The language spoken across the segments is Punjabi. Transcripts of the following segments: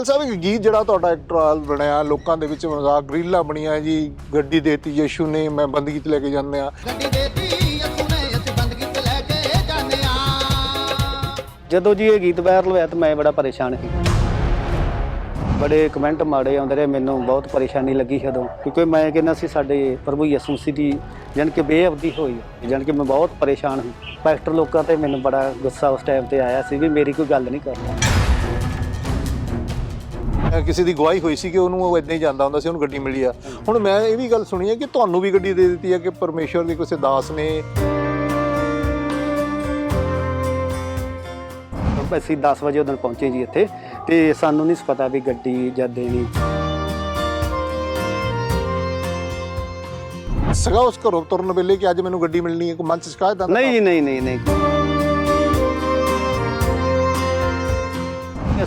ਗਿੱਲ ਸਾਹਿਬ ਇੱਕ ਗੀਤ ਜਿਹੜਾ ਤੁਹਾਡਾ ਇੱਕ ਟਰਾਲ ਬਣਿਆ ਲੋਕਾਂ ਦੇ ਵਿੱਚ ਮਜ਼ਾਕ ਰੀਲਾਂ ਬਣੀਆਂ ਜੀ ਗੱਡੀ ਦੇਤੀ ਯਸ਼ੂ ਨੇ ਮੈਂ ਬੰਦਗੀ ਤੇ ਲੈ ਕੇ ਜਾਂਦੇ ਆ ਗੱਡੀ ਦੇਤੀ ਅਸੂ ਨੇ ਅਸੀਂ ਬੰਦਗੀ ਤੇ ਲੈ ਕੇ ਜਾਂਦੇ ਆ ਜਦੋਂ ਜੀ ਇਹ ਗੀਤ ਵਾਇਰਲ ਹੋਇਆ ਤਾਂ ਮੈਂ ਬੜਾ ਪਰੇਸ਼ਾਨ ਸੀ। ਬੜੇ ਕਮੈਂਟ ਮਾੜੇ ਆਉਂਦੇ ਰਹੇ ਮੈਨੂੰ ਬਹੁਤ ਪਰੇਸ਼ਾਨੀ ਲੱਗੀ ਉਦੋਂ ਕਿਉਂਕਿ ਮੈਂ ਕਹਿੰਦਾ ਸੀ ਸਾਡੇ ਪ੍ਰਭੂ ਯਿਸੂ ਮਸੀਹ ਦੀ ਜਾਣੀ ਕਿ ਬੇਅਬਦੀ ਹੋਈ ਜਾਣੀ ਕਿ ਮੈਂ ਬਹੁਤ ਪਰੇਸ਼ਾਨ ਹਾਂ ਪੈਸਟਰ ਲੋਕਾਂ ਤੇ ਮੈਨੂੰ ਬੜਾ ਗੁੱਸਾ ਉਸ ਟਾਈਮ ਤੇ ਆਇਆ ਸੀ ਵੀ ਮੇਰੀ ਕੋਈ ਗੱਲ ਨਹੀਂ ਕਰਦਾ। ਕਿਸੇ ਦੀ ਗਵਾਹੀ ਹੋਈ ਸੀ ਕਿ ਉਹਨੂੰ ਉਹ ਇਦਾਂ ਹੀ ਜਾਂਦਾ ਹੁੰਦਾ ਸੀ ਉਹਨੂੰ ਗੱਡੀ ਮਿਲੀ ਆ। ਹੁਣ ਮੈਂ ਇਹ ਵੀ ਗੱਲ ਸੁਣੀ ਹੈ ਕਿ ਤੁਹਾਨੂੰ ਵੀ ਗੱਡੀ ਦੇ ਦਿੱਤੀ ਹੈ ਕਿ ਪਰਮੇਸ਼ਵਰ ਦੇ ਕਿਸੇ ਦਾਸ ਨੇ। ਅਸੀਂ 10 ਵਜੇ ਉਦੋਂ ਪਹੁੰਚੇ ਜੀ ਇੱਥੇ ਤੇ ਸਾਨੂੰ ਨਹੀਂ ਸੀ ਪਤਾ ਵੀ ਗੱਡੀ ਜਦ ਦੇਣੀ। ਸਗਾ ਉਸ ਘਰੋਂ ਤੁਰਨ ਵੇਲੇ ਕਿ ਅੱਜ ਮੈਨੂੰ ਗੱਡੀ ਮਿਲਣੀ ਹੈ ਕੋਈ ਮਨ ਚ ਸ਼ਿਕਾਇਤ ਦਾ ਨਹੀਂ ਜੀ ਨਹੀਂ ਨਹੀਂ ਨਹੀਂ।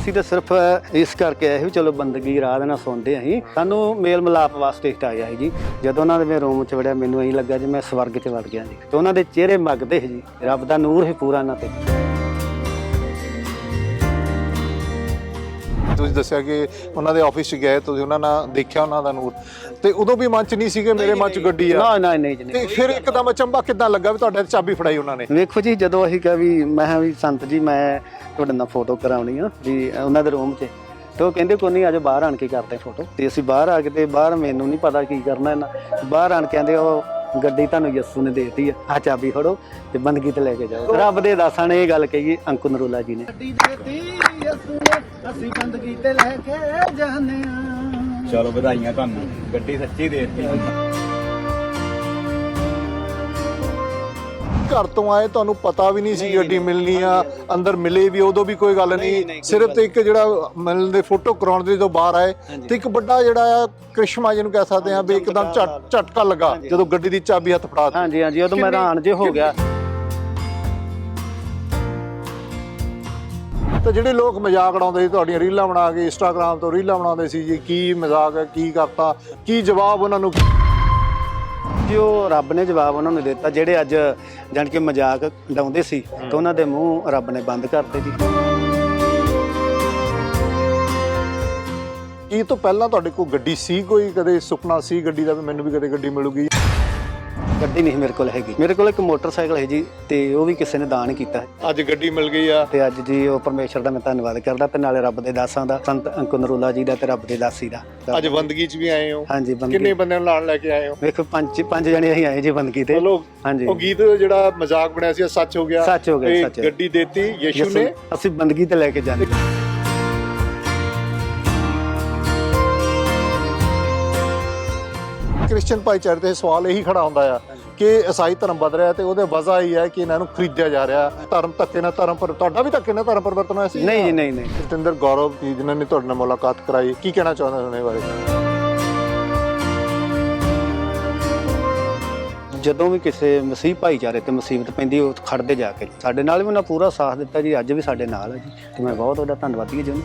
ਅਸੀਂ ਤਾਂ ਸਿਰਫ ਇਸ ਕਰਕੇ ਆਏ ਸੀ ਵੀ ਚਲੋ ਬੰਦਗੀ ਰਾਤ ਨਾਲ ਸੌਂਦੇ ਅਸੀਂ। ਸਾਨੂੰ ਮੇਲ ਮਿਲਾਪ ਵਾਸਤੇ ਇੱਕ ਆਇਆ ਸੀ ਜੀ। ਜਦੋਂ ਉਹਨਾਂ ਦੇ ਮੈਂ ਰੂਮ 'ਚ ਵੜਿਆ, ਮੈਨੂੰ ਐਂ ਲੱਗਾ ਜਿਵੇਂ ਮੈਂ ਸਵਰਗ 'ਚ ਵੜ ਗਿਆ ਜੀ। ਤੇ ਉਹਨਾਂ ਦੇ ਚਿਹਰੇ ਮੱਗਦੇ ਸੀ ਜੀ। ਰੱਬ ਦਾ ਨੂਰ ਹੀ ਪੂਰਾ ਉਹਨਾਂ ਤੇ। ਤੁਸੀਂ ਦੱਸਿਆ ਕਿ ਉਹਨਾਂ ਦੇ ਆਫਿਸ 'ਚ ਗਏ ਤੁਸੀਂ ਉਹਨਾਂ ਨਾਲ ਦੇਖਿਆ ਉਹਨਾਂ ਦਾ ਨੂਰ। ਤੇ ਉਦੋਂ ਵੀ ਮਨ ਚ ਨਹੀਂ ਸੀ ਕਿ ਮੇਰੇ ਮਨ ਚ ਗੱਡੀ ਆ? ਨਾ ਨਾ ਨਹੀਂ ਜੀ ਨਹੀਂ। ਤੇ ਫਿਰ ਇੱਕਦਮ ਅਚੰਭਾ ਕਿੱਦਾਂ ਲੱਗਾ ਵੀ ਤੁਹਾਡੇ ਹੱਥ ਚਾਬੀ ਫੜਾਈ ਉਹਨਾਂ ਨੇ? ਵੇਖੋ ਜੀ ਜਦੋਂ ਅਸੀਂ ਕਿਹਾ ਵੀ ਮੈਂ ਕਿਹਾ ਵੀ ਸੰਤ ਜੀ ਮੈਂ ਤੁਹਾਡੇ ਨਾਲ ਫੋਟੋ ਕਰਾਉਣੀ ਆ ਵੀ ਉਹਨਾਂ ਦੇ ਰੂਮ 'ਚ। ਤੇ ਉਹ ਕਹਿੰਦੇ ਕੋਈ ਨਹੀਂ ਆਜੋ ਬਾਹਰ ਆਣ ਕੇ ਕਰਦੇ ਫੋਟੋ ਤੇ ਅਸੀਂ ਬਾਹਰ ਆ ਕੇ ਤੇ ਬਾਹਰ ਮੈਨੂੰ ਨਹੀਂ ਪਤਾ ਕੀ ਕਰਨਾ ਇਹਨਾਂ। ਬਾਹਰ ਆਣ ਕੇ ਕਹਿੰਦੇ ਉਹ ਗੱਡੀ ਤੁਹਾਨੂੰ ਯੱਸੂ ਨੇ ਦੇਤੀ ਆ। ਆ ਚਾਬੀ ਫੜੋ ਤੇ ਬੰਦਗੀ ਤੇ ਲੈ ਕੇ ਜਾਓ। ਰੱਬ ਦੇ ਦਾਸਾਂ ਨੇ ਇਹ ਗੱਲ ਕਹੀ ਅੰਕੁ ਨਰੂਲਾ ਜੀ ਨੇ। ਗੱਡੀ ਦੇਤੀ ਅਸੂ ਨੇ ਅਸੀਂ ਬੰਦਗੀ ਤੇ ਲੈ ਕੇ ਜਾਂਦੇ ਆ ਚਲੋ ਵਧਾਈਆਂ ਤੁਹਾਨੂੰ। ਗੱਡੀ ਸੱਚੀ ਦੇ ਦਿੱਤੀ। ਘਰ ਤੋਂ ਆਏ ਤੁਹਾਨੂੰ ਪਤਾ ਵੀ ਨਹੀਂ ਸੀ ਗੱਡੀ ਮਿਲਣੀ ਆ ਅੰਦਰ ਮਿਲੇ ਵੀ ਉਦੋਂ ਵੀ ਕੋਈ ਗੱਲ ਨਹੀਂ। ਸਿਰਫ ਤੇ ਇੱਕ ਜਿਹੜਾ ਮਿਲਣ ਦੇ ਫੋਟੋ ਕਰਾਉਣ ਦੇ ਜਦੋਂ ਬਾਹਰ ਆਏ ਤੇ ਇੱਕ ਵੱਡਾ ਜਿਹੜਾ ਆ ਕ੍ਰਿਸ਼ਮਾ ਜਿਹਨੂੰ ਕਹਿ ਸਕਦੇ ਆ ਵੀ ਇੱਕਦਮ ਝਟ- ਝਟਕਾ ਲੱਗਾ ਜਦੋਂ ਗੱਡੀ ਦੀ ਚਾਬੀ ਹੱਥ ਫੜਾ ਦਿੱਤੀ। ਹਾਂਜੀ ਹਾਂਜੀ ਉਦੋਂ ਮੈਂ ਹੈਰਾਨ ਜੇ ਹੋ ਗਿਆ। ਤੇ ਜਿਹੜੇ ਲੋਕ ਮਜ਼ਾਕ ਉਡਾਉਂਦੇ ਸੀ ਤੁਹਾਡੀਆਂ ਰੀਲਾਂ ਬਣਾ ਕੇ ਇੰਸਟਾਗ੍ਰam ਤੋਂ ਰੀਲਾਂ ਬਣਾਉਂਦੇ ਸੀ ਜੀ ਕੀ ਮਜ਼ਾਕ ਹੈ ਕੀ ਕਰਤਾ ਕੀ ਜਵਾਬ ਉਹਨਾਂ ਨੂੰ? ਜੀ ਉਹ ਰੱਬ ਨੇ ਜਵਾਬ ਉਹਨਾਂ ਨੂੰ ਦਿੱਤਾ ਜਿਹੜੇ ਅੱਜ ਜਾਣ ਕੇ ਮਜ਼ਾਕ ਡਾਉਂਦੇ ਸੀ ਤੇ ਉਹਨਾਂ ਦੇ ਮੂੰਹ ਰੱਬ ਨੇ ਬੰਦ ਕਰਤੇ ਜੀ। ਕੀ ਤੋਂ ਪਹਿਲਾਂ ਤੁਹਾਡੇ ਕੋਲ ਗੱਡੀ ਸੀ ਕੋਈ? ਕਦੇ ਸੁਪਨਾ ਸੀ ਗੱਡੀ ਦਾ ਵੀ ਮੈਨੂੰ ਵੀ ਕਦੇ ਗੱਡੀ ਮਿਲੂਗੀ? ਗੱਡੀ ਨਹੀਂ ਮੇਰੇ ਕੋਲ ਹੈਗੀ। ਮੇਰੇ ਕੋਲ ਇੱਕ ਮੋਟਰਸਾਈਕਲ ਹੈ ਜੀ ਤੇ ਉਹ ਵੀ ਕਿਸੇ ਨੇ ਦਾਨ ਕੀਤਾ ਹੈ। ਅੱਜ ਗੱਡੀ ਮਿਲ ਗਈ ਆ। ਤੇ ਅੱਜ ਜੀ ਉਹ ਪਰਮੇਸ਼ਰ ਦਾ ਮੈਂ ਧੰਨਵਾਦ ਕਰਦਾ ਤੇ ਨਾਲੇ ਰੱਬ ਦੇ ਦਾਸਾਂ ਦਾ ਸੰਤ ਅੰਕੁ ਨਰੂਲਾ ਜੀ ਦਾ ਤੇ ਰੱਬ ਦੇ ਦਾਸੀ ਦਾ। ਅੱਜ ਬੰਦਗੀ 'ਚ ਵੀ ਆਏ ਹੋ। ਹਾਂਜੀ ਕਿੰਨੇ ਬੰਦਗੀ ਬੰਦਿਆਂ ਨੂੰ ਨਾਲ ਲੈ ਕੇ ਆਏ ਹੋ? ਵੇਖੋ ਪੰਜ ਪੰਜ ਜਣੇ ਅਸੀਂ ਆਏ ਜੀ ਬੰਦਗੀ ਤੇ। ਹਾਂਜੀ। ਉਹ ਗੀਤ ਜਿਹੜਾ ਮਜ਼ਾਕ ਬਣਿਆ ਸੀ ਉਹ ਸੱਚ ਹੋ ਗਿਆ। ਸੱਚ ਹੋ ਗਿਆ, ਸੱਚ। ਗੱਡੀ ਦੇਤੀ ਯਿਸੂ ਯਿਸੂ- ਨੇ ਅਸੀਂ ਬੰਦਗੀ ਤੇ ਲੈ ਕੇ ਜਾਂਦੇ। ਕ੍ਰਿਸਚੀਅਨ ਭਾਈਚਾਰੇ ਤੇ ਸਵਾਲ ਇਹੀ ਖੜਾ ਹੁੰਦਾ ਆ ਕਿ ਈਸਾਈ ਧਰਮ ਬਦ ਰਿਹਾ ਤੇ ਉਹਦੇ ਵਜ੍ਹਾ ਹੀ ਹੈ ਕਿ ਇਹਨਾਂ ਨੂੰ ਖਰੀਦਿਆ ਜਾ ਰਿਹਾ। ਧਰਮ ਧੱਕੇ ਨਾਲ ਧਰਮ ਪਰ ਤੁਹਾਡਾ ਵੀ ਧੱਕੇ ਨਾਲ ਧਰਮ ਪਰਿਵਰਤਨ ਹੋਇਆ ਸੀ? ਨਹੀਂ ਜੀ ਨਹੀਂ ਨਹੀਂ। ਜਤਿੰਦਰ ਗੌਰਵ ਜੀ ਜਿਨ੍ਹਾਂ ਨੇ ਤੁਹਾਡੇ ਨਾਲ ਮੁਲਾਕਾਤ ਕਰਾਈ ਕੀ ਕਹਿਣਾ ਚਾਹੁੰਦੇ ਹੋ ਉਹਨਾਂ ਬਾਰੇ? ਜਦੋਂ ਵੀ ਕਿਸੇ ਮਸੀਹ ਭਾਈਚਾਰੇ ਤੇ ਮੁਸੀਬਤ ਪੈਂਦੀ ਉਹ ਖੜਦੇ ਜਾ ਕੇ। ਸਾਡੇ ਨਾਲ ਵੀ ਉਹਨਾਂ ਪੂਰਾ ਸਾਥ ਦਿੱਤਾ ਜੀ ਅੱਜ ਵੀ ਸਾਡੇ ਨਾਲ ਹੈ ਜੀ। ਤੇ ਮੈਂ ਬਹੁਤ ਉਹਦਾ ਧੰਨਵਾਦੀ ਹਾਂ ਜੀ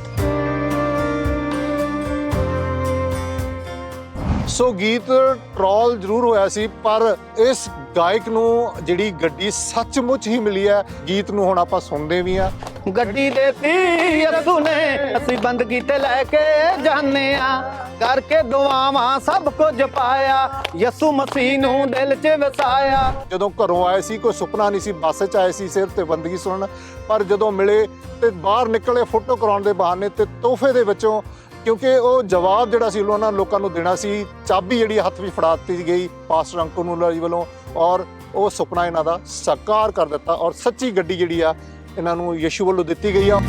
ਸੋ ਗੀਤ ਟ੍ਰੋਲ ਜ਼ਰੂਰ ਹੋਇਆ ਸੀ ਪਰ ਇਸ ਗਾਇਕ ਨੂੰ ਜਿਹੜੀ ਗੱਡੀ ਸੱਚਮੁੱਚ ਹੀ ਮਿਲੀ ਹੈ ਗੀਤ ਨੂੰ ਹੁਣ ਆਪਾਂ ਸੁਣਦੇ ਵੀ ਆ ਗੱਡੀ ਦੇਤੀ ਯਸੂ ਨੇ ਅਸੀਂ ਬੰਦਗੀ ਤੇ ਲੈ ਕੇ ਜਾਣੇ ਆ ਕਰਕੇ ਦੁਆਵਾਂ ਸਭ ਕੁਝ ਪਾਇਆ ਯਸੂ ਮਸੀਹ ਨੂੰ ਦਿਲ 'ਚ ਵਸਾਇਆ। ਜਦੋਂ ਘਰੋਂ ਆਏ ਸੀ ਕੋਈ ਸੁਪਨਾ ਨਹੀਂ ਸੀ ਬੱਸ 'ਚ ਆਏ ਸੀ ਸਿਰ ਤੇ ਬੰਦਗੀ ਸੁਣਨ। ਪਰ ਜਦੋਂ ਮਿਲੇ ਤੇ ਬਾਹਰ ਨਿਕਲੇ ਫੋਟੋ ਕਰਾਉਣ ਦੇ ਬਹਾਨੇ ਤੇ ਤੋਹਫੇ ਦੇ ਵਿੱਚੋਂ ਕਿਉਂਕਿ ਉਹ ਜਵਾਬ ਜਿਹੜਾ ਸੀ ਉਹਨਾਂ ਲੋਕਾਂ ਨੂੰ ਦੇਣਾ ਸੀ, ਚਾਬੀ ਜਿਹੜੀ ਹੱਥ ਵਿੱਚ ਫੜਾ ਦਿੱਤੀ ਗਈ ਪਾਸਟਰ ਅੰਕੁਰ ਨੂਲਾ ਜੀ ਵੱਲੋਂ ਔਰ ਉਹ ਸੁਪਨਾ ਇਹਨਾਂ ਦਾ ਸਾਕਾਰ ਕਰ ਦਿੱਤਾ ਔਰ ਸੱਚੀ ਗੱਡੀ ਜਿਹੜੀ ਆ, ਇਹਨਾਂ ਨੂੰ ਯਿਸੂ ਵੱਲੋਂ ਦਿੱਤੀ ਗਈ ਆ।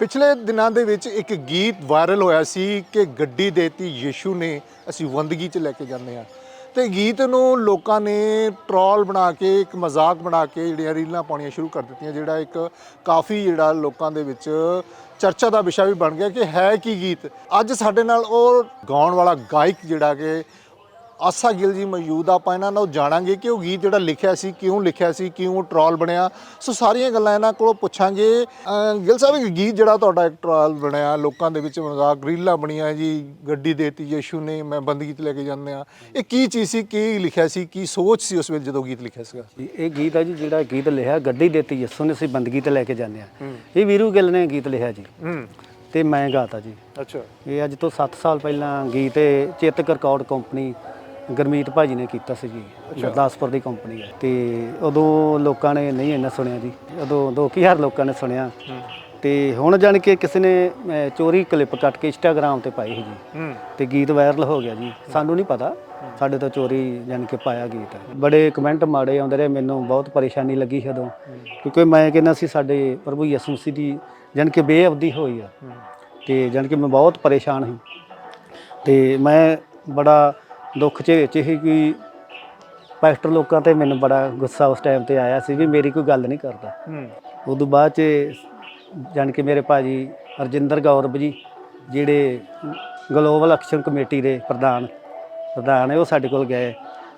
ਪਿਛਲੇ ਦਿਨਾਂ ਦੇ ਵਿੱਚ ਇੱਕ ਗੀਤ ਵਾਇਰਲ ਹੋਇਆ ਸੀ ਕਿ ਗੱਡੀ ਦੇਤੀ ਯਿਸੂ ਨੇ ਅਸੀਂ ਵੰਦਗੀ 'ਚ ਲੈ ਕੇ ਜਾਂਦੇ ਆ ਤੇ ਗੀਤ ਨੂੰ ਲੋਕਾਂ ਨੇ ਟ੍ਰੋਲ ਬਣਾ ਕੇ, ਇੱਕ ਮਜ਼ਾਕ ਬਣਾ ਕੇ ਜਿਹੜੀਆਂ ਰੀਲਾਂ ਪਾਉਣੀਆਂ ਸ਼ੁਰੂ ਕਰ ਦਿੱਤੀਆਂ, ਜਿਹੜਾ ਇੱਕ ਕਾਫੀ ਜਿਹੜਾ ਲੋਕਾਂ ਦੇ ਵਿੱਚ ਚਰਚਾ ਦਾ ਵਿਸ਼ਾ ਵੀ ਬਣ ਗਿਆ ਕਿ ਹੈ ਕੀ ਗੀਤ। ਅੱਜ ਸਾਡੇ ਨਾਲ ਉਹ ਗਾਉਣ ਵਾਲਾ ਗਾਇਕ ਜਿਹੜਾ ਕਿ ਆਸਾ ਗਿੱਲ ਜੀ ਮੌਜੂਦ ਆ ਆਪਾਂ ਇਹਨਾਂ ਨਾਲ ਜਾਣਾਂਗੇ ਕਿ ਉਹ ਗੀਤ ਜਿਹੜਾ ਲਿਖਿਆ ਸੀ ਕਿਉਂ ਲਿਖਿਆ ਸੀ ਕਿਉਂ ਟਰੋਲ ਬਣਿਆ। ਸੋ ਸਾਰੀਆਂ ਗੱਲਾਂ ਇਹਨਾਂ ਕੋਲੋਂ ਪੁੱਛਾਂਗੇ। ਗਿੱਲ ਸਾਹਿਬ ਇਹ ਗੀਤ ਜਿਹੜਾ ਤੁਹਾਡਾ ਇੱਕ ਟਰੋਲ ਬਣਿਆ ਲੋਕਾਂ ਦੇ ਵਿੱਚ ਮਜ਼ਾਕ ਰੀਲਾਂ ਬਣੀਆਂ ਜੀ ਗੱਡੀ ਦੇਤੀ ਯਸ਼ੂ ਨੇ ਮੈਂ ਬੰਦਗੀ ਤੇ ਲੈ ਕੇ ਜਾਂਦੇ ਆ ਇਹ ਕੀ ਚੀਜ਼ ਸੀ ਕੀ ਲਿਖਿਆ ਸੀ ਕੀ ਸੋਚ ਸੀ ਉਸ ਵੇਲੇ ਜਦੋਂ ਗੀਤ ਲਿਖਿਆ ਸੀਗਾ? ਇਹ ਗੀਤ ਹੈ ਜੀ ਜਿਹੜਾ ਗੀਤ ਲਿਖਿਆ ਗੱਡੀ ਦੇਤੀ ਯਿਸੂ ਨੇ ਅਸੀਂ ਬੰਦਗੀ ਤੇ ਲੈ ਕੇ ਜਾਂਦੇ ਆ ਇਹ ਵੀਰੂ ਗਿੱਲ ਨੇ ਗੀਤ ਲਿਖਿਆ ਜੀ। ਤੇ ਮੈਂ ਗਾਤਾ ਜੀ। ਅੱਛਾ। ਇਹ ਅੱਜ ਤੋਂ 7 ਸਾਲ ਪਹਿਲਾਂ ਗੀਤ ਚੇਤਕ ਰਿਕਾਰਡ ਕੰਪਨੀ ਗਰਮੀਤ ਭਾਜੀ ਨੇ ਕੀਤਾ ਸੀ ਜੀ ਗੁਰਦਾਸਪੁਰ ਦੀ ਕੰਪਨੀ ਹੈ ਤੇ ਉਦੋਂ ਲੋਕਾਂ ਨੇ ਨਹੀਂ ਇੰਨਾ ਸੁਣਿਆ ਜੀ ਉਦੋਂ 2000 ਲੋਕਾਂ ਨੇ ਸੁਣਿਆ। ਤੇ ਹੁਣ ਜਾਣ ਕੇ ਕਿਸੇ ਨੇ ਅਹ, ਚੋਰੀ ਕਲਿੱਪ ਕੱਟ ਕੇ ਇੰਸਟਾਗ੍ਰam ਤੇ ਪਾਈ ਸੀ ਜੀ। ਹੂੰ। ਤੇ ਗੀਤ ਵਾਇਰਲ ਹੋ ਗਿਆ ਜੀ। ਸਾਨੂੰ ਨਹੀਂ ਪਤਾ ਸਾਡੇ ਤੋਂ ਚੋਰੀ ਜਾਣ ਕੇ ਪਾਇਆ ਗੀਤ ਹੈ ਬੜੇ ਕਮੈਂਟ ਮਾੜੇ ਆਉਂਦੇ ਰਹੇ ਮੈਨੂੰ ਬਹੁਤ ਪਰੇਸ਼ਾਨੀ ਲੱਗੀ ਸੀ ਉਦੋਂ ਕਿਉਂਕਿ ਮੈਂ ਕਹਿੰਦਾ ਸੀ ਸਾਡੇ ਪ੍ਰਭੂ ਯਿਸੂ ਮਸੀਹ ਦੀ ਜਾਣ ਕੇ ਬੇਅਬਦੀ ਹੋਈ ਆ। ਤੇ ਜਾਣ ਕੇ ਮੈਂ ਬਹੁਤ ਪਰੇਸ਼ਾਨ ਸੀ। ਤੇ ਮੈਂ ਬੜਾ ਦੁੱਖ ਚ ਵਿੱਚ ਸੀ ਕਿ ਪਾਸਟਰ ਲੋਕਾਂ ਤੇ ਮੈਨੂੰ ਬੜਾ ਗੁੱਸਾ ਉਸ ਟਾਈਮ ਤੇ ਆਇਆ ਸੀ ਵੀ ਮੇਰੀ ਕੋਈ ਗੱਲ ਨਹੀਂ ਕਰਦਾ। ਹੂੰ। ਉਦੋਂ ਬਾਅਦ ਚ ਜਾਣ ਕੇ ਮੇਰੇ ਭਾਜੀ ਅਰਜਿੰਦਰ ਗੌਰਵ ਜੀ ਜਿਹੜੇ ਗਲੋਬਲ ਐਕਸ਼ਨ ਕਮੇਟੀ ਦੇ ਪ੍ਰਧਾਨ ਪ੍ਰਧਾਨ ਹੈ ਉਹ ਸਾਡੇ ਕੋਲ ਗਏ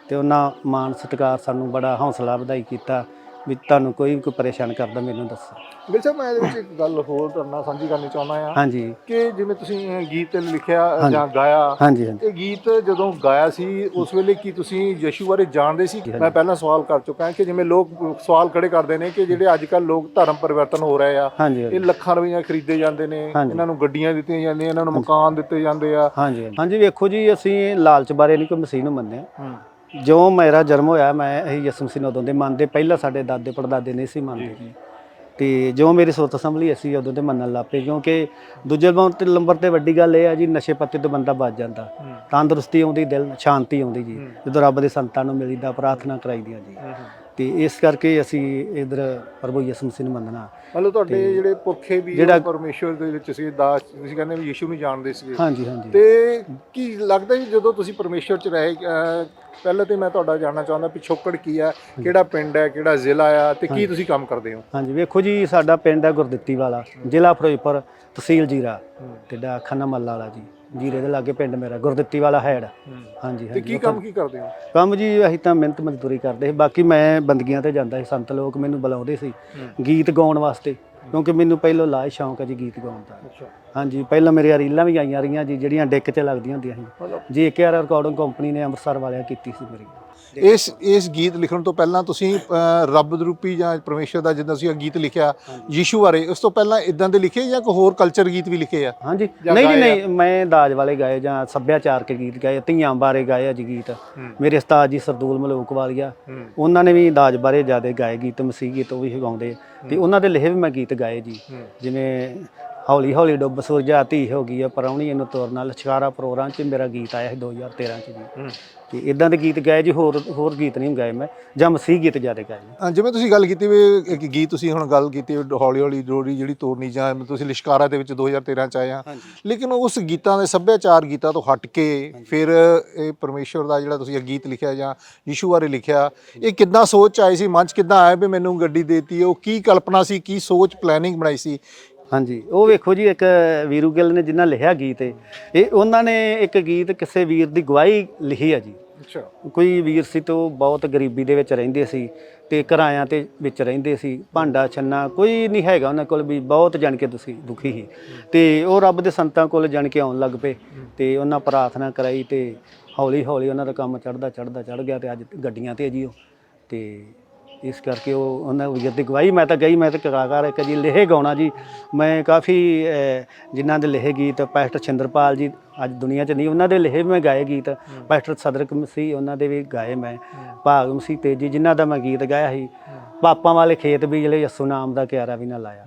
ਤੇ ਉਹਨਾਂ ਮਾਨ ਸਤਿਕਾਰ ਸਾਨੂੰ ਬੜਾ ਹੌਸਲਾ ਵਧਾਈ ਕੀਤਾ। ਵੀ ਤੁਹਾਨੂੰ ਕੋਈ ਕੋਈ ਪਰੇਸ਼ਾਨ ਕਰਦਾ ਮੈਨੂੰ ਦੱਸੋ। ਗਿੱਲ ਸਾਹਿਬ ਮੈਂ ਇਹਦੇ ਵਿੱਚ ਇੱਕ ਗੱਲ ਹੋਰ ਨਾਲ ਸਾਂਝੀ ਕਰਨੀ ਚਾਹੁੰਦਾ ਆ ਹਾਂਜੀ। ਕਿ ਜਿਵੇਂ ਤੁਸੀਂ ਗੀਤ ਲਿਖਿਆ। ਜਾਂ ਗਾਇਆ। ਹਾਂਜੀ ਹਾਂਜੀ। ਇਹ ਗੀਤ ਜਦੋਂ ਗਾਇਆ ਸੀ ਉਸ ਵੇਲੇ ਕੀ ਤੁਸੀਂ ਯਸ਼ੂ ਬਾਰੇ ਜਾਣਦੇ ਸੀ? ਮੈਂ ਪਹਿਲਾਂ ਸਵਾਲ ਕਰ ਚੁੱਕਾ ਹਾਂ ਕਿ ਜਿਵੇਂ ਲੋਕ ਸਵਾਲ ਖੜੇ ਕਰਦੇ ਨੇ ਕਿ ਜਿਹੜੇ ਅੱਜ ਕੱਲ ਲੋਕ ਧਰਮ ਪਰਿਵਰਤਨ ਹੋ ਰਹੇ ਆ ਇਹ ਲੱਖਾਂ ਰੁਪਈਆ ਖਰੀਦੇ ਜਾਂਦੇ ਨੇ। ਇਹਨਾਂ ਨੂੰ ਗੱਡੀਆਂ ਦਿੱਤੀਆਂ ਜਾਂਦੀਆਂ ਇਹਨਾਂ ਨੂੰ ਮਕਾਨ ਦਿੱਤੇ ਜਾਂਦੇ ਆ। ਹਾਂਜੀ ਹਾਂਜੀ। ਵੇਖੋ ਜੀ ਅਸੀਂ ਲਾਲਚ ਬਾਰੇ ਨਹੀਂ ਕੋਈ ਮਸੀਹ ਨੂੰ ਮੰਨਿਆ ਹੂੰ। ਜੋ ਮੇਰਾ ਜਨਮ ਹੋਇਆ ਮੈਂ ਇਹ ਯਿਸੂ ਮਸੀਹ ਨੂੰ ਉਦੋਂ ਦੇ ਮੰਨਦੇ। ਪਹਿਲਾਂ ਸਾਡੇ ਦਾਦੇ ਪੜਦਾਦੇ ਨਹੀਂ ਸੀ ਮੰਨਦੇ। ਤੇ ਜੋ ਮੇਰੀ ਸੋਚ ਸੰਭਲੀ ਅਸੀਂ ਉਦੋਂ ਤੇ ਮੰਨਣ ਲੱਗ ਪਏ। ਕਿਉਂਕਿ ਦੂਜੇ ਨੰਬਰ ਤੇ ਵੱਡੀ ਗੱਲ ਇਹ ਆ ਜੀ ਨਸ਼ੇ ਪੱਤੇ ਤੋਂ ਬੰਦਾ ਬਚ ਜਾਂਦਾ। ਤੰਦਰੁਸਤੀ ਆਉਂਦੀ ਦਿਲ ਸ਼ਾਂਤੀ ਆਉਂਦੀ ਜੀ। ਜਦੋਂ ਰੱਬ ਦੇ ਸੰਤਾਂ ਨੂੰ ਮਿਲੀਦਾ ਪ੍ਰਾਰਥਨਾ ਕਰਾਈਦੀਆਂ ਜੀ। ਤੇ ਇਸ ਕਰਕੇ ਅਸੀਂ ਇਧਰ ਪ੍ਰਭੂ ਯਿਸੂ ਮਸੀਹ ਨੂੰ ਮੰਨਣਾ। ਮਤਲਬ ਤੁਹਾਡੇ ਜਿਹੜੇ ਪੁਰਖੇ ਵੀ ਜਿਹੜਾ- ਪਰਮੇਸ਼ਵਰ ਦੇ ਵਿੱਚ ਸੀ ਦਾਸ ਤੁਸੀਂ ਕਹਿੰਦੇ ਵੀ ਯਿਸੂ ਨੂੰ ਜਾਣਦੇ ਸੀਗੇ। ਹਾਂਜੀ ਹਾਂਜੀ। ਤੇ ਕੀ ਲੱਗਦਾ ਜੀ ਜਦੋਂ ਤੁਸੀਂ ਪਰਮੇਸ਼ਵਰ ਚ ਰਹੇ ਪਹਿਲਾਂ ਤੇ ਮੈਂ ਤੁਹਾਡਾ ਜਾਣਨਾ ਚਾਹੁੰਦਾ ਪਿਛੋਕੜ ਕੀ ਹੈ ਕਿਹੜਾ ਪਿੰਡ ਹੈ ਕਿਹੜਾ ਜ਼ਿਲ੍ਹਾ ਆ ਤੇ ਕੀ ਤੁਸੀਂ ਕੰਮ ਕਰਦੇ ਹੋ? ਹਾਂਜੀ ਵੇਖੋ ਜੀ ਸਾਡਾ ਪਿੰਡ ਹੈ ਗੁਰਦਿੱਤੀ ਵਾਲਾ ਜ਼ਿਲ੍ਹਾ ਫਿਰੋਜ਼ਪੁਰ ਤਹਿਸੀਲ ਜੀਰਾ ਤੇ ਖੰਨਾ ਮੱਲਾ ਵਾਲਾ ਜੀ। ਜੀਰੇ ਦੇ ਲਾਗੇ ਪਿੰਡ ਮੇਰਾ ਗੁਰਦਿੱਤੀ ਵਾਲਾ ਹੈਡ। ਹਾਂਜੀ ਤੇ ਹਾਂਜੀ ਕੀ ਕੰਮ ਕੀ ਕਰਦੇ ਹੋ? ਕੰਮ ਜੀ ਅਸੀਂ ਤਾਂ ਮਿਹਨਤ ਮਜ਼ਦੂਰੀ ਕਰਦੇ ਸੀ। ਬਾਕੀ ਮੈਂ ਬੰਦਗੀਆਂ ਤੇ ਜਾਂਦਾ ਸੀ ਸੰਤ ਲੋਕ ਮੈਨੂੰ ਬੁਲਾਉਂਦੇ ਸੀ ਗੀਤ ਗਾਉਣ ਵਾਸਤੇ ਕਿਉਂਕਿ ਮੈਨੂੰ ਪਹਿਲਾਂ ਲਾਜ ਸ਼ੌਂਕ ਹੈ ਜੀ ਗੀਤ ਗਾਉਣ ਦਾ। ਅੱਛਾ। ਹਾਂਜੀ ਪਹਿਲਾਂ ਮੇਰੀਆਂ ਰੀਲਾਂ ਵੀ ਆਈਆਂ ਰਹੀਆਂ ਜੀ ਜਿਹੜੀਆਂ ਡੈਕ 'ਚ ਲੱਗਦੀਆਂ ਹੁੰਦੀਆਂ ਸੀ। ਜੀ ਕੇ ਆਰ ਰਿਕਾਰਡਿੰਗ ਕੰਪਨੀ ਨੇ ਅੰਮ੍ਰਿਤਸਰ ਵਾਲਿਆਂ ਕੀਤੀ ਸੀ ਮੇਰੀ। ਇਸ ਇਸ ਗੀਤ ਲਿਖਣ ਤੋਂ ਪਹਿਲਾਂ ਤੁਸੀਂ ਰੱਬ ਰੂਪੀ ਜਾਂ ਪਰਮੇਸ਼ਰ ਦਾ ਜਿੱਦਾਂ ਇਹ ਗੀਤ ਲਿਖਿਆ ਯੀਸ਼ੂ ਬਾਰੇ ਉਸ ਤੋਂ ਪਹਿਲਾਂ ਇਦਾਂ ਦੇ ਲਿਖੇ ਜਾਂ ਕੋਈ ਹੋਰ ਕਲਚਰ ਗੀਤ ਵੀ ਲਿਖੇ ਆ? ਹਾਂਜੀ। ਜਾਂ ਨਹੀਂ ਗਾਏ ਨਹੀਂ ਮੈਂ ਦਾਜ ਵਾਲੇ ਗਾਏ ਜਾਂ ਸੱਭਿਆਚਾਰਕ ਗੀਤ ਗਾਏ ਧੀਆਂ ਬਾਰੇ ਗਾਏ ਆ ਜੀ ਗੀਤ। ਮੇਰੇ ਉਸਤਾਦ ਜੀ ਸਰਦੂਲ ਮਲੂਕ ਵਾਲੀਆ। ਉਹਨਾਂ ਨੇ ਵੀ ਦਾਜ ਬਾਰੇ ਜ਼ਿਆਦਾ ਗਾਏ ਗੀਤ ਮਸੀਹ ਗੀਤ ਉਹ ਵੀ ਗਾਉਂਦੇ ਤੇ ਉਹਨਾਂ ਦੇ ਲਿਖੇ ਵੀ ਮੈਂ ਗੀਤ ਗਾਏ ਜੀ। ਜਿਵੇਂ ਹੌਲੀ ਹੌਲੀ ਡੁੱਬ ਸੁਰਜਾ ਧੀ ਹੋ ਗਈ ਆ ਪਰੌਣੀ ਇਹਨੂੰ ਤੋਰ ਨਾਲ ਛਕਾਰਾ ਪ੍ਰੋਗਰਾਮ 'ਚ ਮੇਰਾ ਗੀਤ ਆਇਆ ਸੀ 2013 'ਚ ਜੀ ਤੇ ਇਦਾਂ ਦੇ ਗੀਤ ਗਾਏ ਜੀ ਹੋਰ ਹੋਰ ਗੀਤ ਨਹੀਂ ਗਾਏ ਮੈਂ ਜਾਂ ਮਸੀਹ ਗੀਤ ਜ਼ਿਆਦਾ ਗਾਏ। ਅਹ, ਜਿਵੇਂ ਤੁਸੀਂ ਗੱਲ ਕੀਤੀ ਵੀ ਇੱਕ ਗੀਤ ਤੁਸੀਂ ਹੁਣ ਗੱਲ ਕੀਤੀ ਹੌਲੀ ਹੌਲੀ ਜੋੜੀ ਜਿਹੜੀ ਤੋੜਨੀ ਜਾਂ ਤੁਸੀਂ ਲਿਸ਼ਕਾਰਾ ਦੇ ਵਿੱਚ 2013 ਚ ਆਏ ਆ। ਲੇਕਿਨ ਉਸ ਗੀਤਾਂ ਦੇ ਸੱਭਿਆਚਾਰ ਗੀਤਾਂ ਤੋਂ ਹਟ ਕੇ ਫਿਰ ਇਹ ਪਰਮੇਸ਼ਵਰ ਦਾ ਜਿਹੜਾ ਤੁਸੀਂ ਇਹ ਗੀਤ ਲਿਖਿਆ ਜਾਂ ਯੀਸ਼ੂ ਬਾਰੇ ਲਿਖਿਆ ਇਹ ਕਿੱਦਾਂ ਸੋਚ ਆਈ ਸੀ? ਮਨ 'ਚ ਕਿੱਦਾਂ ਆਇਆ ਵੀ ਮੈਨੂੰ ਗੱਡੀ ਦੇਤੀ ਉਹ ਕੀ ਕਲਪਨਾ ਸੀ ਕੀ ਸੋਚ ਪਲੈਨਿੰਗ ਬਣਾਈ ਸੀ? ਹਾਂਜੀ ਉਹ ਵੇਖੋ ਜੀ ਇੱਕ ਵੀਰੂ ਗਿੱਲ ਨੇ ਜਿਨ੍ਹਾਂ ਲਿਖਿਆ ਗੀਤ ਇਹ ਇਹ ਉਹਨਾਂ ਨੇ ਇੱਕ ਗੀਤ ਕਿਸੇ ਵੀਰ ਦੀ ਗਵਾਹੀ ਲਿਖੀ ਆ ਜੀ। ਅੱਛਾ। ਕੋਈ ਵੀਰ ਸੀ ਤੋਂ ਬਹੁਤ ਗਰੀਬੀ ਦੇ ਵਿੱਚ ਰਹਿੰਦੇ ਸੀ ਤੇ ਕਿਰਾਇਆਂ ਤੇ ਵਿੱਚ ਰਹਿੰਦੇ ਸੀ ਭਾਂਡਾ ਛੰਨਾ ਕੋਈ ਨਹੀਂ ਹੈਗਾ ਉਹਨਾਂ ਕੋਲ ਵੀ ਬਹੁਤ ਜਾਣ ਕੇ ਤੁਸੀਂ ਦੁਖੀ ਸੀ। ਤੇ ਉਹ ਰੱਬ ਦੇ ਸੰਤਾਂ ਕੋਲ ਜਾਣ ਕੇ ਆਉਣ ਲੱਗ ਪਏ ਤੇ ਉਹਨਾਂ ਪ੍ਰਾਰਥਨਾ ਕਰਾਈ ਤੇ ਹੌਲੀ ਹੌਲੀ ਉਹਨਾਂ ਦਾ ਕੰਮ ਚੜਦਾ ਚੜਦਾ ਚੜ ਗਿਆ ਤੇ ਅੱਜ ਗੱਡੀਆਂ ਤੇ ਜੀ ਉਹ। ਤੇ ਇਸ ਕਰਕੇ ਉਹ ਉਹਨਾਂ ਵੀਰ ਦੀ ਗਵਾਹੀ ਮੈਂ ਤਾਂ ਗਈ ਮੈਂ ਤਾਂ ਕਲਾਕਾਰ ਇੱਕ ਜੀ ਲਿਖੇ ਗਾਉਣਾ ਜੀ। ਮੈਂ ਕਾਫੀ ਅਹ, ਜਿਨ੍ਹਾਂ ਦੇ ਲਿਖੇ ਗੀਤ ਪਾਸਟਰ ਛਿੰਦਰਪਾਲ ਜੀ ਅੱਜ ਦੁਨੀਆ 'ਚ ਨਹੀਂ ਉਹਨਾਂ ਦੇ ਲਿਖੇ ਵੀ ਮੈਂ ਗਾਏ ਗੀਤ। ਪਾਸਟਰ ਸਦਰਕ ਮਸੀਹ ਉਹਨਾਂ ਦੇ ਵੀ ਗਾਏ ਮੈਂ। ਭਾਗ ਮਸੀਹ ਤੇਜੀ ਜਿਨ੍ਹਾਂ ਦਾ ਮੈਂ ਗੀਤ ਗਾਇਆ ਸੀ। ਪਾਪਾਂ ਵਾਲੇ ਖੇਤ ਵੀ ਜਿਹੜੇ ਯਸੂ ਨਾਮ ਦਾ ਕਿਆਰਾ ਵੀ ਨਾ ਲਾਇਆ।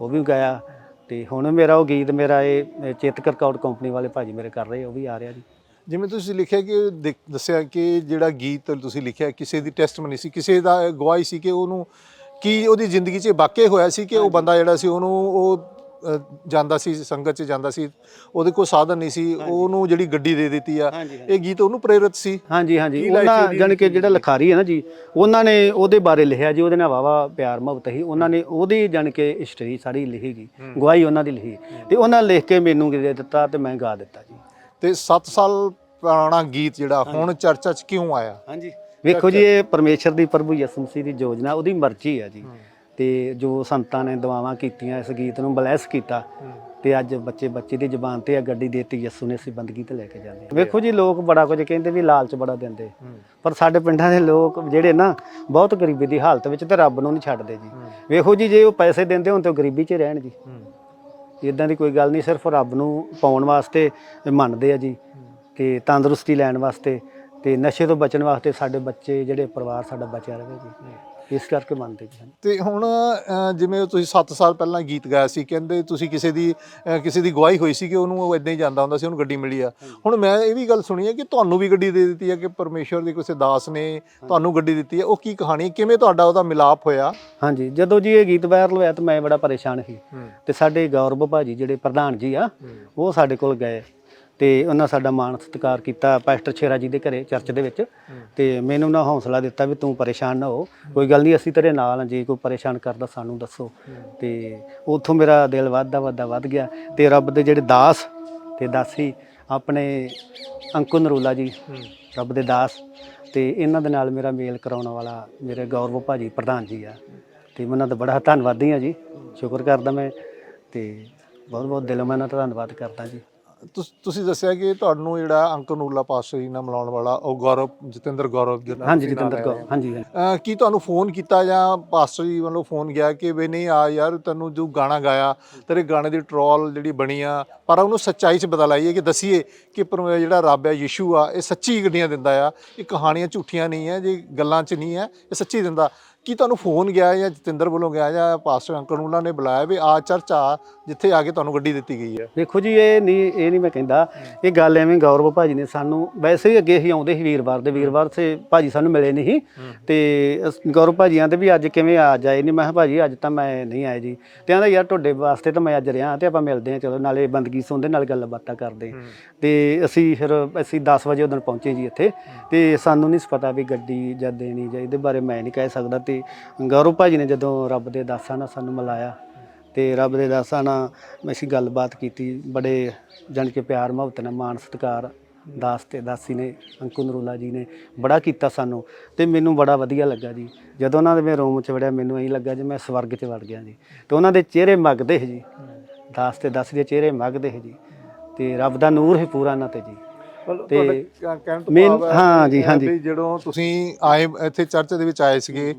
ਉਹ ਵੀ ਗਾਇਆ। ਤੇ ਹੁਣ ਮੇਰਾ ਉਹ ਗੀਤ ਮੇਰਾ ਇਹ ਇਹ ਚੇਤਕ ਰਿਕਾਰਡ ਕੰਪਨੀ ਵਾਲੇ ਭਾਜੀ ਮੇਰੇ ਕਰ ਰਹੇ ਉਹ ਵੀ ਆ ਰਿਹਾ ਜੀ। ਜਿਵੇਂ ਤੁਸੀਂ ਲਿਖਿਆ ਕਿ ਦੇਖ- ਦੱਸਿਆ ਕਿ ਜਿਹੜਾ ਗੀਤ ਤੁਸੀਂ ਲਿਖਿਆ ਕਿਸੇ ਦੀ ਟੈਸਟਮਨੀ ਸੀ ਕਿਸੇ ਦਾ ਗਵਾਹੀ ਸੀ ਕਿ ਉਹਨੂੰ ਕੀ ਉਹਦੀ ਜ਼ਿੰਦਗੀ 'ਚ ਵਾਕਿਆ ਹੋਇਆ ਸੀ ਕਿ ਉਹ ਬੰਦਾ ਜਿਹੜਾ ਸੀ ਉਹਨੂੰ ਉਹ ਅ, ਜਾਂਦਾ ਸੀ ਸੰਗਤ 'ਚ ਜਾਂਦਾ ਸੀ ਉਹਦੇ ਕੋਲ ਸਾਧਨ ਨਹੀਂ ਸੀ ਉਹਨੂੰ ਜਿਹੜੀ ਗੱਡੀ ਦੇ ਦਿੱਤੀ ਆ ਹਾਂਜੀ, ਇਹ ਗੀਤ ਉਹਨੂੰ ਪ੍ਰੇਰਿਤ ਸੀ। ਹਾਂਜੀ ਹਾਂਜੀ। life ਉਹਨਾਂ ਉਹਦੀ? ਜਾਣੀ ਕਿ ਜਿਹੜਾ ਲਿਖਾਰੀ ਹੈ ਨਾ ਜੀ ਉਹਨਾਂ ਨੇ ਉਹਦੇ ਬਾਰੇ ਲਿਖਿਆ ਜੀ ਉਹਦੇ ਨਾਲ ਵਾਵਾ ਪਿਆਰ ਮੁਹੱਬਤ ਸੀ ਉਹਨਾਂ ਨੇ ਉਹਦੀ ਜਾਣੀ ਕਿ ਹਿਸਟਰੀ ਸਾਰੀ ਲਿਖੀ ਗਈ ਗਵਾਹੀ ਉਹਨਾਂ ਦੀ ਲਿਖੀ ਤੇ ਉਹਨਾਂ ਲਿਖ ਕੇ ਮੈਨੂੰ ਦੇ ਦਿੱਤਾ ਤੇ ਮੈਂ ਗਾ ਦਿੱਤਾ ਜੀ। ਤੇ 7 ਸਾਲ ਪੁਰਾਣਾ ਗੀਤ ਜਿਹੜਾ ਹੁਣ ਚਰਚਾ 'ਚ ਕਿਉਂ ਆਇਆ? ਹਾਂਜੀ। ਵੇਖੋ ਜੀ ਇਹ ਪਰਮੇਸ਼ਰ ਦੀ ਪ੍ਰਭੂ ਯਿਸੂ ਮਸੀਹ ਦੀ ਯੋਜਨਾ ਉਹਦੀ ਮਰਜ਼ੀ ਹੈ ਜੀ। ਤੇ ਜੋ ਸੰਤਾਂ ਨੇ ਦੁਆਵਾਂ ਕੀਤੀਆਂ ਇਸ ਗੀਤ ਨੂੰ ਬਲੈਸ ਕੀਤਾ ਤੇ ਅੱਜ ਬੱਚੇ ਬੱਚੇ ਦੀ ਜ਼ੁਬਾਨ ਤੇ ਆ ਗੱਡੀ ਦੇਤੀ ਯਿਸੂ ਨੇ ਅਸੀਂ ਬੰਦਗੀ ਤੇ ਲੈ ਕੇ ਜਾਂਦੇ। ਵੇਖੋ ਜੀ ਲੋਕ ਬੜਾ ਕੁਝ ਕਹਿੰਦੇ ਵੀ ਲਾਲਚ ਬੜਾ ਦਿੰਦੇ। ਪਰ ਸਾਡੇ ਪਿੰਡਾਂ ਦੇ ਲੋਕ ਜਿਹੜੇ ਨਾ ਬਹੁਤ ਗਰੀਬੀ ਦੀ ਹਾਲਤ ਵਿੱਚ ਤੇ ਰੱਬ ਨੂੰ ਨਹੀਂ ਛੱਡਦੇ ਜੀ। ਵੇਖੋ ਜੀ ਜੇ ਉਹ ਪੈਸੇ ਦਿੰਦੇ ਹੋਣ ਤੇ ਉਹ ਗਰੀਬੀ 'ਚ ਹੀ ਰਹਿਣ ਜੀ। ਇਦਾਂ ਦੀ ਕੋਈ ਗੱਲ ਨਹੀਂ, ਸਿਰਫ ਰੱਬ ਨੂੰ ਪਾਉਣ ਵਾਸਤੇ ਮੰਨਦੇ ਆ ਜੀ ਤੇ ਤੰਦਰੁਸਤੀ ਲੈਣ ਵਾਸਤੇ ਤੇ ਨਸ਼ੇ ਤੋਂ ਬਚਣ ਵਾਸਤੇ ਸਾਡੇ ਬੱਚੇ, ਜਿਹੜੇ ਪਰਿਵਾਰ ਸਾਡਾ ਬਚਿਆ ਰਹੇ ਜੀ। ਇਸ ਕਰਕੇ ਮੰਨਦੇ ਜੀ ਤੇ ਹੁਣ ਜਿਵੇਂ ਤੁਸੀਂ 7 ਸਾਲ ਪਹਿਲਾਂ ਗੀਤ ਗਾਇਆ ਸੀ ਕਹਿੰਦੇ ਤੁਸੀਂ ਕਿਸੇ ਦੀ ਕਿਸੇ ਦੀ ਗਵਾਹੀ ਹੋਈ ਸੀ ਕਿ ਉਹਨੂੰ ਉਹ ਇਦਾਂ ਹੀ ਜਾਂਦਾ ਹੁੰਦਾ ਸੀ ਉਹਨੂੰ ਗੱਡੀ ਮਿਲੀ ਆ। ਹੁਣ ਮੈਂ ਇਹ ਵੀ ਗੱਲ ਸੁਣੀ ਹੈ ਕਿ ਤੁਹਾਨੂੰ ਵੀ ਗੱਡੀ ਦੇ ਦਿੱਤੀ ਹੈ ਕਿ ਪਰਮੇਸ਼ਵਰ ਦੇ ਕਿਸੇ ਦਾਸ ਨੇ ਤੁਹਾਨੂੰ ਗੱਡੀ ਦਿੱਤੀ ਹੈ ਉਹ ਕੀ ਕਹਾਣੀ ਹੈ? ਕਿਵੇਂ ਤੁਹਾਡਾ ਉਹਦਾ ਮਿਲਾਪ ਹੋਇਆ? ਹਾਂਜੀ ਜਦੋਂ ਜੀ ਇਹ ਗੀਤ ਵਾਇਰਲ ਹੋਇਆ ਤਾਂ ਮੈਂ ਬੜਾ ਪਰੇਸ਼ਾਨ ਸੀ। ਤੇ ਸਾਡੇ ਗੌਰਵ ਭਾਜੀ ਜਿਹੜੇ ਪ੍ਰਧਾਨ ਜੀ ਆ ਉਹ ਸਾਡੇ ਕੋਲ ਗਏ। ਤੇ ਉਹਨਾਂ ਸਾਡਾ ਮਾਣ ਸਤਿਕਾਰ ਕੀਤਾ ਪਾਸਟਰ ਛੇਰਾ ਜੀ ਦੇ ਘਰੇ ਚਰਚ ਦੇ ਵਿੱਚ। ਤੇ ਮੈਨੂੰ ਨਾ ਹੌਸਲਾ ਦਿੱਤਾ ਵੀ ਤੂੰ ਪਰੇਸ਼ਾਨ ਨਾ ਹੋ। ਕੋਈ ਗੱਲ ਨਹੀਂ ਅਸੀਂ ਤੇਰੇ ਨਾਲ ਹਾਂ, ਜੇ ਕੋਈ ਪਰੇਸ਼ਾਨ ਕਰਦਾ ਸਾਨੂੰ ਦੱਸੋ। ਤੇ ਉੱਥੋਂ ਮੇਰਾ ਦਿਲ ਵੱਧਦਾ ਵੱਧਦਾ ਵੱਧ ਗਿਆ ਤੇ ਰੱਬ ਦੇ ਜਿਹੜੇ ਦਾਸ ਤੇ ਦਾਸੀ, ਆਪਣੇ ਅੰਕੁ ਨਰੂਲਾ ਜੀ, ਰੱਬ ਦੇ ਦਾਸ ਤੇ ਇਹਨਾਂ ਦੇ ਨਾਲ ਮੇਰਾ ਮੇਲ ਕਰਾਉਣ ਵਾਲਾ ਮੇਰੇ ਗੌਰਵ ਭਾਜੀ ਪ੍ਰਧਾਨ ਜੀ ਆ। ਤੇ ਮੈਂ ਉਹਨਾਂ ਦਾ ਬੜਾ ਧੰਨਵਾਦੀ ਆ ਜੀ। ਸ਼ੁਕਰ ਕਰਦਾ ਮੈਂ ਤੇ ਬਹੁਤ ਬਹੁਤ ਦਿਲੋਂ ਮੈਂ ਉਹਨਾਂ ਦਾ ਧੰਨਵਾਦ ਕਰਦਾ ਜੀ। ਤੁਸ- ਤੁਸੀਂ ਦੱਸਿਆ ਕਿ ਤੁਹਾਨੂੰ ਜਿਹੜਾ ਅੰਕ ਪਾਸਟਰ ਜੀ ਨਾਲ ਮਿਲਾਉਣ ਵਾਲਾ ਉਹ ਗੌਰਵ ਜਤਿੰਦਰ ਗੌਰਵ ਜੀ ਨਾਲ ਹਾਂਜੀ ਜਤਿੰਦਰ ਕੌਰ ਹੋ। ਹਾਂਜੀ ਹਾਂਜੀ ਅਹ ਕੀ ਤੁਹਾਨੂੰ ਫੋਨ ਕੀਤਾ ਜਾਂ ਪਾਸਟਰ ਜੀ ਵੱਲੋਂ ਫੋਨ ਗਿਆ ਕਿ ਵੀ ਨਹੀਂ ਆ ਯਾਰ ਤੈਨੂੰ ਜੋ ਗਾਣਾ ਗਾਇਆ ਤੇਰੇ ਗਾਣੇ ਦੀ ਟਰੋਲ ਜਿਹੜੀ ਬਣੀ ਆ ਪਰ ਉਹਨੂੰ ਸੱਚਾਈ 'ਚ ਬਦਲਾਈਏ ਕਿ ਦਸੀਏ ਕਿ ਪਰ ਜਿਹੜਾ ਰੱਬ ਹੈ ਯਿਸੂ ਆ ਇਹ ਸੱਚੀ ਗੱਡੀਆਂ ਦਿੰਦਾ ਆ ਇਹ ਕਹਾਣੀਆਂ ਝੂਠੀਆਂ ਨਹੀਂ ਹੈ ਜੇ ਗੱਲਾਂ 'ਚ ਨਹੀਂ ਹੈ ਇਹ ਸੱਚੀ ਦਿੰਦਾ ਕੀ ਤੁਹਾਨੂੰ ਫੋਨ ਗਿਆ ਜਾਂ ਜਤਿੰਦਰ ਵੱਲੋਂ ਗਿਆ ਜਾਂ ਪਾਸਟਰ ਅੰਕਲ ਉਹਨਾਂ ਨੇ ਬੁਲਾਇਆ ਵੀ ਆ ਚਰਚ ਆ ਜਿੱਥੇ ਆ ਕੇ ਤੁਹਾਨੂੰ ਗੱਡੀ ਦਿੱਤੀ ਗਈ ਹੈ? ਦੇਖੋ ਜੀ ਇਹ ਨਹੀਂ ਇਹ ਨਹੀਂ ਮੈਂ ਕਹਿੰਦਾ। ਇਹ ਗੱਲ ਐਵੇਂ ਗੌਰਵ ਭਾਜੀ ਨੇ ਸਾਨੂੰ ਵੈਸੇ ਹੀ ਅੱਗੇ ਹੀ ਆਉਂਦੇ ਸੀ ਵੀਰਵਾਰ ਦੇ ਵੀਰਵਾਰ ਸੇ ਭਾਜੀ ਸਾਨੂੰ ਮਿਲੇ ਨਹੀਂ ਤੇ ਅਸ- ਗੌਰਵ ਭਾਜੀਆਂ ਤੇ ਵੀ ਅੱਜ ਕਿਵੇਂ ਆ ਜਾਏ ਨਹੀਂ ਮੈਂ ਕਿਹਾ ਭਾਜੀ ਅੱਜ ਤਾਂ ਮੈਂ ਨਹੀਂ ਆਇਆ ਜੀ। ਤੇ ਆਂਦਾ ਯਾਰ ਤੁਹਾਡੇ ਵਾਸਤੇ ਤਾਂ ਮੈਂ ਅੱਜ ਰਿਹਾ ਤੇ ਆਪਾਂ ਮਿਲਦੇ ਹਾਂ ਚਲੋ ਨਾਲੇ ਬੰਦਗੀ ਸੁਣਦੇ ਨਾਲ ਗੱਲਾਂ ਬਾਤਾਂ ਕਰਦੇ ਤੇ ਅਸੀਂ ਫਿਰ ਅਸੀਂ 10 ਵਜੇ ਉਦੋਂ ਪਹੁੰਚੇ ਜੀ ਇੱਥੇ। ਤੇ ਸਾਨੂੰ ਨਹੀਂ ਸੀ ਪਤਾ ਵੀ ਗੱਡੀ ਜਦ ਦੇਣੀ ਜਾਂ ਇਹਦੇ ਬਾਰੇ ਮੈਂ ਨਹੀਂ ਕਹਿ ਸਕਦਾ ਤੇ ਗੌਰਵ ਭਾਜੀ ਨੇ ਜਦੋਂ ਰੱਬ ਦੇ ਦਾਸਾਂ ਨਾਲ ਸਾਨੂੰ ਮਿਲਾਇਆ ਤੇ ਰੱਬ ਦੇ ਦਾਸਾਂ ਨਾਲ ਅਸੀਂ ਗੱਲਬਾਤ ਕੀਤੀ ਬੜੇ ਜਾਣੀ ਕਿ ਪਿਆਰ ਮੁਹੱਬਤ ਨਾਲ ਮਾਣ ਸਤਿਕਾਰ ਦਾਸ ਤੇ ਦਾਸੀ ਨੇ ਅੰਕੁ ਨਰੂਲਾ ਜੀ ਨੇ ਬੜਾ ਕੀਤਾ ਸਾਨੂੰ ਤੇ ਮੈਨੂੰ ਬੜਾ ਵਧੀਆ ਲੱਗਾ ਜੀ। ਜਦੋਂ ਉਹਨਾਂ ਦੇ ਮੈਂ ਰੂਮ 'ਚ ਵੜਿਆ ਮੈਨੂੰ ਐਂ ਲੱਗਾ ਜਿਵੇਂ ਮੈਂ ਸਵਰਗ 'ਚ ਵੜ ਗਿਆ ਜੀ। ਤੇ ਉਹਨਾਂ ਦੇ ਚਿਹਰੇ ਮਗਦੇ ਸੀ ਜੀ ਦਾਸ ਤੇ ਦਾਸੀ ਦੇ ਚਿਹਰੇ ਮਗਦੇ ਸੀ ਜੀ ਤੇ ਰੱਬ ਦਾ ਨੂਰ ਹੀ ਪੂਰਾ ਉਹਨਾਂ ਤੇ ਜੀ। ਤੇ ਤੋਂ ਭਾਵ ਹੈ ਹਾਂ ਜੀ, ਹਾਂ ਜੀ। ਜਦੋਂ ਤੁਸੀਂ ਆਏ ਇੱਥੇ ਚਰਚ ਦੇ ਵਿੱਚ ਆਏ ਸੀਗੇ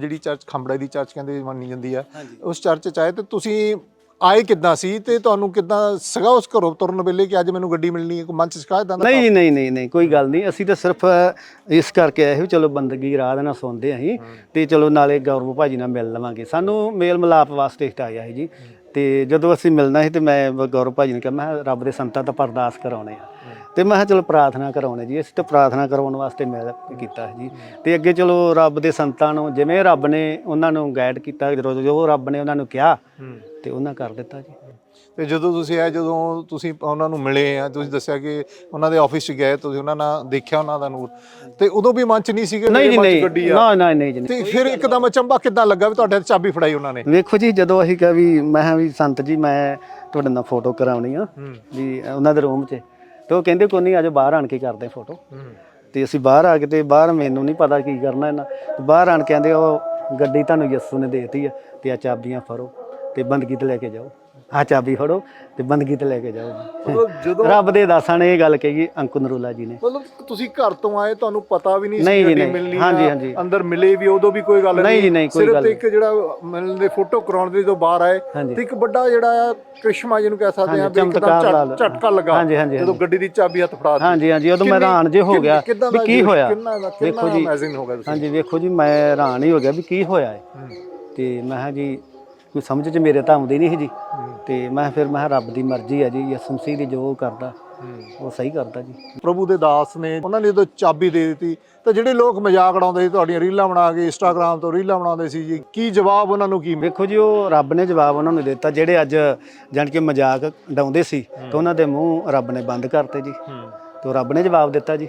ਜਿਹੜੀ ਚਰਚ ਖੰਬੜਾ ਦੀ ਚਰਚ ਕਹਿੰਦੇ ਮੰਨੀ ਜਾਂਦੀ ਆ। ਉਸ ਚਰਚ ਚ ਆਏ ਤੇ ਤੁਸੀਂ ਆਏ ਕਿੱਦਾਂ ਸੀ ਤੇ ਤੁਹਾਨੂੰ ਕਿੱਦਾਂ ਸਗਾ ਉਸ ਘਰੋਂ ਤੁਰਨ ਵੇਲੇ ਕਿ ਅੱਜ ਮੈਨੂੰ ਗੱਡੀ ਮਿਲਣੀ ਹੈ ਕੋਈ ਮਨ ਚ ਸਿਕਾਇਤ ਦਾ ਨਹੀਂ ਨਹੀਂ ਨਹੀਂ ਨਹੀਂ ਕੋਈ ਗੱਲ ਨਹੀਂ। ਅਸੀਂ ਤਾਂ ਸਿਰਫ ਇਸ ਕਰਕੇ ਆਏ ਵੀ ਚਲੋ ਬੰਦਗੀ ਰਾਹ ਦੇ ਨਾਲ ਸੁਣਦੇ ਅਸੀਂ ਤੇ ਚਲੋ ਨਾਲੇ ਗੌਰਵ ਭਾਜੀ ਨਾਲ ਮਿਲ ਲਵਾਂਗੇ। ਸਾਨੂੰ ਮੇਲ ਮਿਲਾਪ ਵਾਸਤੇ ਆਇਆ ਸੀ ਜੀ। ਤੇ ਜਦੋਂ ਅਸੀਂ ਮਿਲਣਾ ਸੀ ਤੇ ਮੈਂ ਗੌਰਵ ਭਾਜੀ ਨੂੰ ਕਿਹਾ ਮੈਂ ਰੱਬ ਦੇ ਸੰਤਾਂ ਤੋਂ ਪਰਦਾਸ ਕਰਾਉਣੇ ਆ। ਤੇ ਮੈਂ ਕਿਹਾ ਚਲੋ ਪ੍ਰਾਰਥਨਾ ਕਰਾਉਣੇ ਜੀ ਅਸੀਂ ਤਾਂ ਪ੍ਰਾਰਥਨਾ ਕਰਾਉਣ ਵਾਸਤੇ ਮਿਲ ਕੀਤਾ ਜੀ। ਤੇ ਅੱਗੇ ਚਲੋ ਰੱਬ ਦੇ ਸੰਤਾਂ ਨੂੰ ਜਿਵੇਂ ਰੱਬ ਨੇ ਉਹਨਾਂ ਨੂੰ ਗਾਈਡ ਕੀਤਾ ਜਦੋਂ ਜੋ ਰੱਬ ਨੇ ਉਹਨਾਂ ਨੂੰ ਕਿਹਾ ਤੇ ਉਹਨਾਂ ਕਰ ਦਿੱਤਾ ਜੀ। ਤੇ ਜਦੋਂ ਤੁਸੀਂ ਆਏ ਜਦੋਂ ਤੁਸੀਂ ਉਹਨਾਂ ਨੂੰ ਮਿਲੇ ਆ ਤੁਸੀਂ ਦੱਸਿਆ ਕਿ ਉਹਨਾਂ ਦੇ ਆਫਿਸ ਚ ਗਏ ਤੁਸੀਂ ਉਹਨਾਂ ਨਾਲ ਦੇਖਿਆ ਉਹਨਾਂ ਦਾ ਨੂਰ ਤੇ ਉਦੋਂ ਵੀ ਮਨ ਚ ਨਹੀਂ ਸੀਗਾ ਨਹੀਂ ਨਹੀਂ। ਨਾ ਨਾ ਨਹੀਂ ਜੀ। ਤੇ ਫਿਰ ਇੱਕਦਮ ਅਚੰਭਾ ਕਿੱਦਾਂ ਲੱਗਾ ਵੀ ਤੁਹਾਡੇ ਚਾਬੀ ਫੜਾਈ ਉਹਨਾਂ ਨੇ? ਵੇਖੋ ਜੀ ਜਦੋਂ ਅਸੀਂ ਕਿਹਾ ਵੀ ਮੈਂ ਵੀ ਸੰਤ ਜੀ ਮੈਂ ਤੁਹਾਡੇ ਨਾਲ ਫੋਟੋ ਕਰਾਉਣੀ ਆ ਵੀ ਉਹਨਾਂ ਦੇ ਰੂਮ 'ਚ। ਤੇ ਉਹ ਕਹਿੰਦੇ ਕੋਈ ਨਹੀਂ ਆਜੋ ਬਾਹਰ ਆਣ ਕੇ ਕਰਦੇ ਫੋਟੋ ਤੇ ਅਸੀਂ ਬਾਹਰ ਆ ਕੇ ਤੇ ਬਾਹਰ ਮੈਨੂੰ ਨਹੀਂ ਪਤਾ ਕੀ ਕਰਨਾ ਇਹਨਾਂ। ਤੇ ਬਾਹਰ ਆਣ ਕੇ ਕਹਿੰਦੇ ਉਹ ਗੱਡੀ ਤੁਹਾਨੂੰ ਯਿਸੂ ਨੇ ਦੇਤੀ ਆ ਤੇ ਆ ਚਾਬੀਆਂ ਫੜੋ ਤੇ ਬੰਦਗੀ ਤੇ ਲੈ ਕੇ ਜਾਓ। ਆ ਚਾਬੀ ਫੜੋ ਤੇ ਬੰਦਗੀ ਤੇ ਲੈ ਕੇ ਜਾਓ। ਮਤਲਬ ਜਦੋਂ ਰੱਬ ਦੇ ਦਾਸਾਂ ਨੇ ਇਹ ਗੱਲ ਕਹੀ ਅੰਕੁ ਨਰੂਲਾ ਜੀ ਨੇ। ਮਤਲਬ ਤੁਸੀਂ ਘਰ ਤੋਂ ਆਏ ਤੁਹਾਨੂੰ ਪਤਾ ਵੀ ਨਹੀਂ ਨਹੀਂ ਗੱਡੀ ਨਹੀਂ। ਮਿਲਣੀ ਆ, ਹਾਂਜੀ, ਹਾਂਜੀ। ਅੰਦਰ ਮਿਲੇ ਵੀ ਉਦੋਂ ਵੀ ਕੋਈ ਗੱਲ ਨਹੀਂ ਨਹੀਂ, ਕੋਈ ਸਿਰਫ ਇੱਕ ਜਿਹੜਾ ਮਿਲਣ ਦੇ ਫੋਟੋ ਕਰਾਉਣ ਦੇ ਜਦੋਂ ਬਾਹਰ ਆਏ ਹਾਂਜੀ। ਤੇ ਇੱਕ ਵੱਡਾ ਜਿਹੜਾ ਆ ਕ੍ਰਿਸ਼ਮਾ ਜਿਹਨੂੰ ਕਹਿ ਸਕਦੇ ਆ ਹਾਂਜੀ, ਵੀ ਇੱਕਦਮ ਚਮਤਕਾਰ ਝਟ- ਲਾ- ਝਟਕਾ ਲੱਗਾ ਹਾਂਜੀ, ਹਾਂਜੀ, ਜਦੋਂ ਹਾਂਜੀ। ਗੱਡੀ ਦੀ ਚਾਬੀ ਹੱਥ ਫੜਾ ਦਿੱਤੀ। ਹਾਂਜੀ ਹਾਂਜੀ ਉਦੋਂ ਮੈਂ ਕਿੰਨੀ- ਹੈਰਾਨ ਜੇ ਹੋ ਕਿੰਨੀ- ਗਿਆ ਕਿੱਦਾਂ ਵੀ ਦਾ ਕੀ ਜੀ- ਹੋਇਆ? ਕਿੰਨਾ ਦਾ ਵੇਖੋ ਕਿੰਨਾ ਜੀ ਅਮੇਜ਼ਿੰਗ ਹੋ ਗਿਆ ਤੁਸੀਂ। ਹਾਂਜੀ ਵੇਖੋ ਜੀ ਮੈਂ ਹੈਰਾਨ ਹੀ ਹੋ ਗਿਆ ਵੀ ਕੀ ਹੋਇਆ ਹੈ। ਤੇ ਮੈਂ ਕਿਹਾ ਜੀ ਕੋਈ ਸਮਝ ਚ ਮੇਰੇ ਤਾਂ ਆਉਂਦੀ ਨਹੀਂ ਸੀ ਜੀ। ਤੇ ਮੈਂ ਫਿਰ ਮੈਂ ਕਿਹਾ ਰੱਬ ਦੀ ਮਰਜ਼ੀ ਹੈ ਜੀ ਯਿਸੂ ਮਸੀਹ ਦੀ ਜੋ ਕਰਦਾ ਉਹ ਸਹੀ ਕਰਦਾ ਜੀ। ਪ੍ਰਭੂ ਦੇ ਦਾਸ ਨੇ ਉਹਨਾਂ ਨੇ ਜਦੋਂ ਚਾਬੀ ਦੇ ਦਿੱਤੀ ਤਾਂ ਜਿਹੜੇ ਲੋਕ ਮਜ਼ਾਕ ਉਡਾਉਂਦੇ ਸੀ ਤੁਹਾਡੀਆਂ ਰੀਲਾਂ ਬਣਾ ਕੇ ਇੰਸਟਾਗ੍ਰam ਤੋਂ ਰੀਲਾਂ ਬਣਾਉਂਦੇ ਸੀ ਜੀ ਕੀ ਜਵਾਬ ਉਹਨਾਂ ਨੂੰ ਕੀ ਵੇਖੋ ਜੀ ਉਹ ਰੱਬ ਨੇ ਜਵਾਬ ਉਹਨਾਂ ਨੂੰ ਦਿੱਤਾ ਜਿਹੜੇ ਅੱਜ ਜਾਣ ਕੇ ਮਜ਼ਾਕ ਡਾਉਂਦੇ ਸੀ ਤਾਂ ਉਹਨਾਂ ਦੇ ਮੂੰਹ ਰੱਬ ਨੇ ਬੰਦ ਕਰਤੇ ਜੀ। ਤੇ ਰੱਬ ਨੇ ਜਵਾਬ ਦਿੱਤਾ ਜੀ।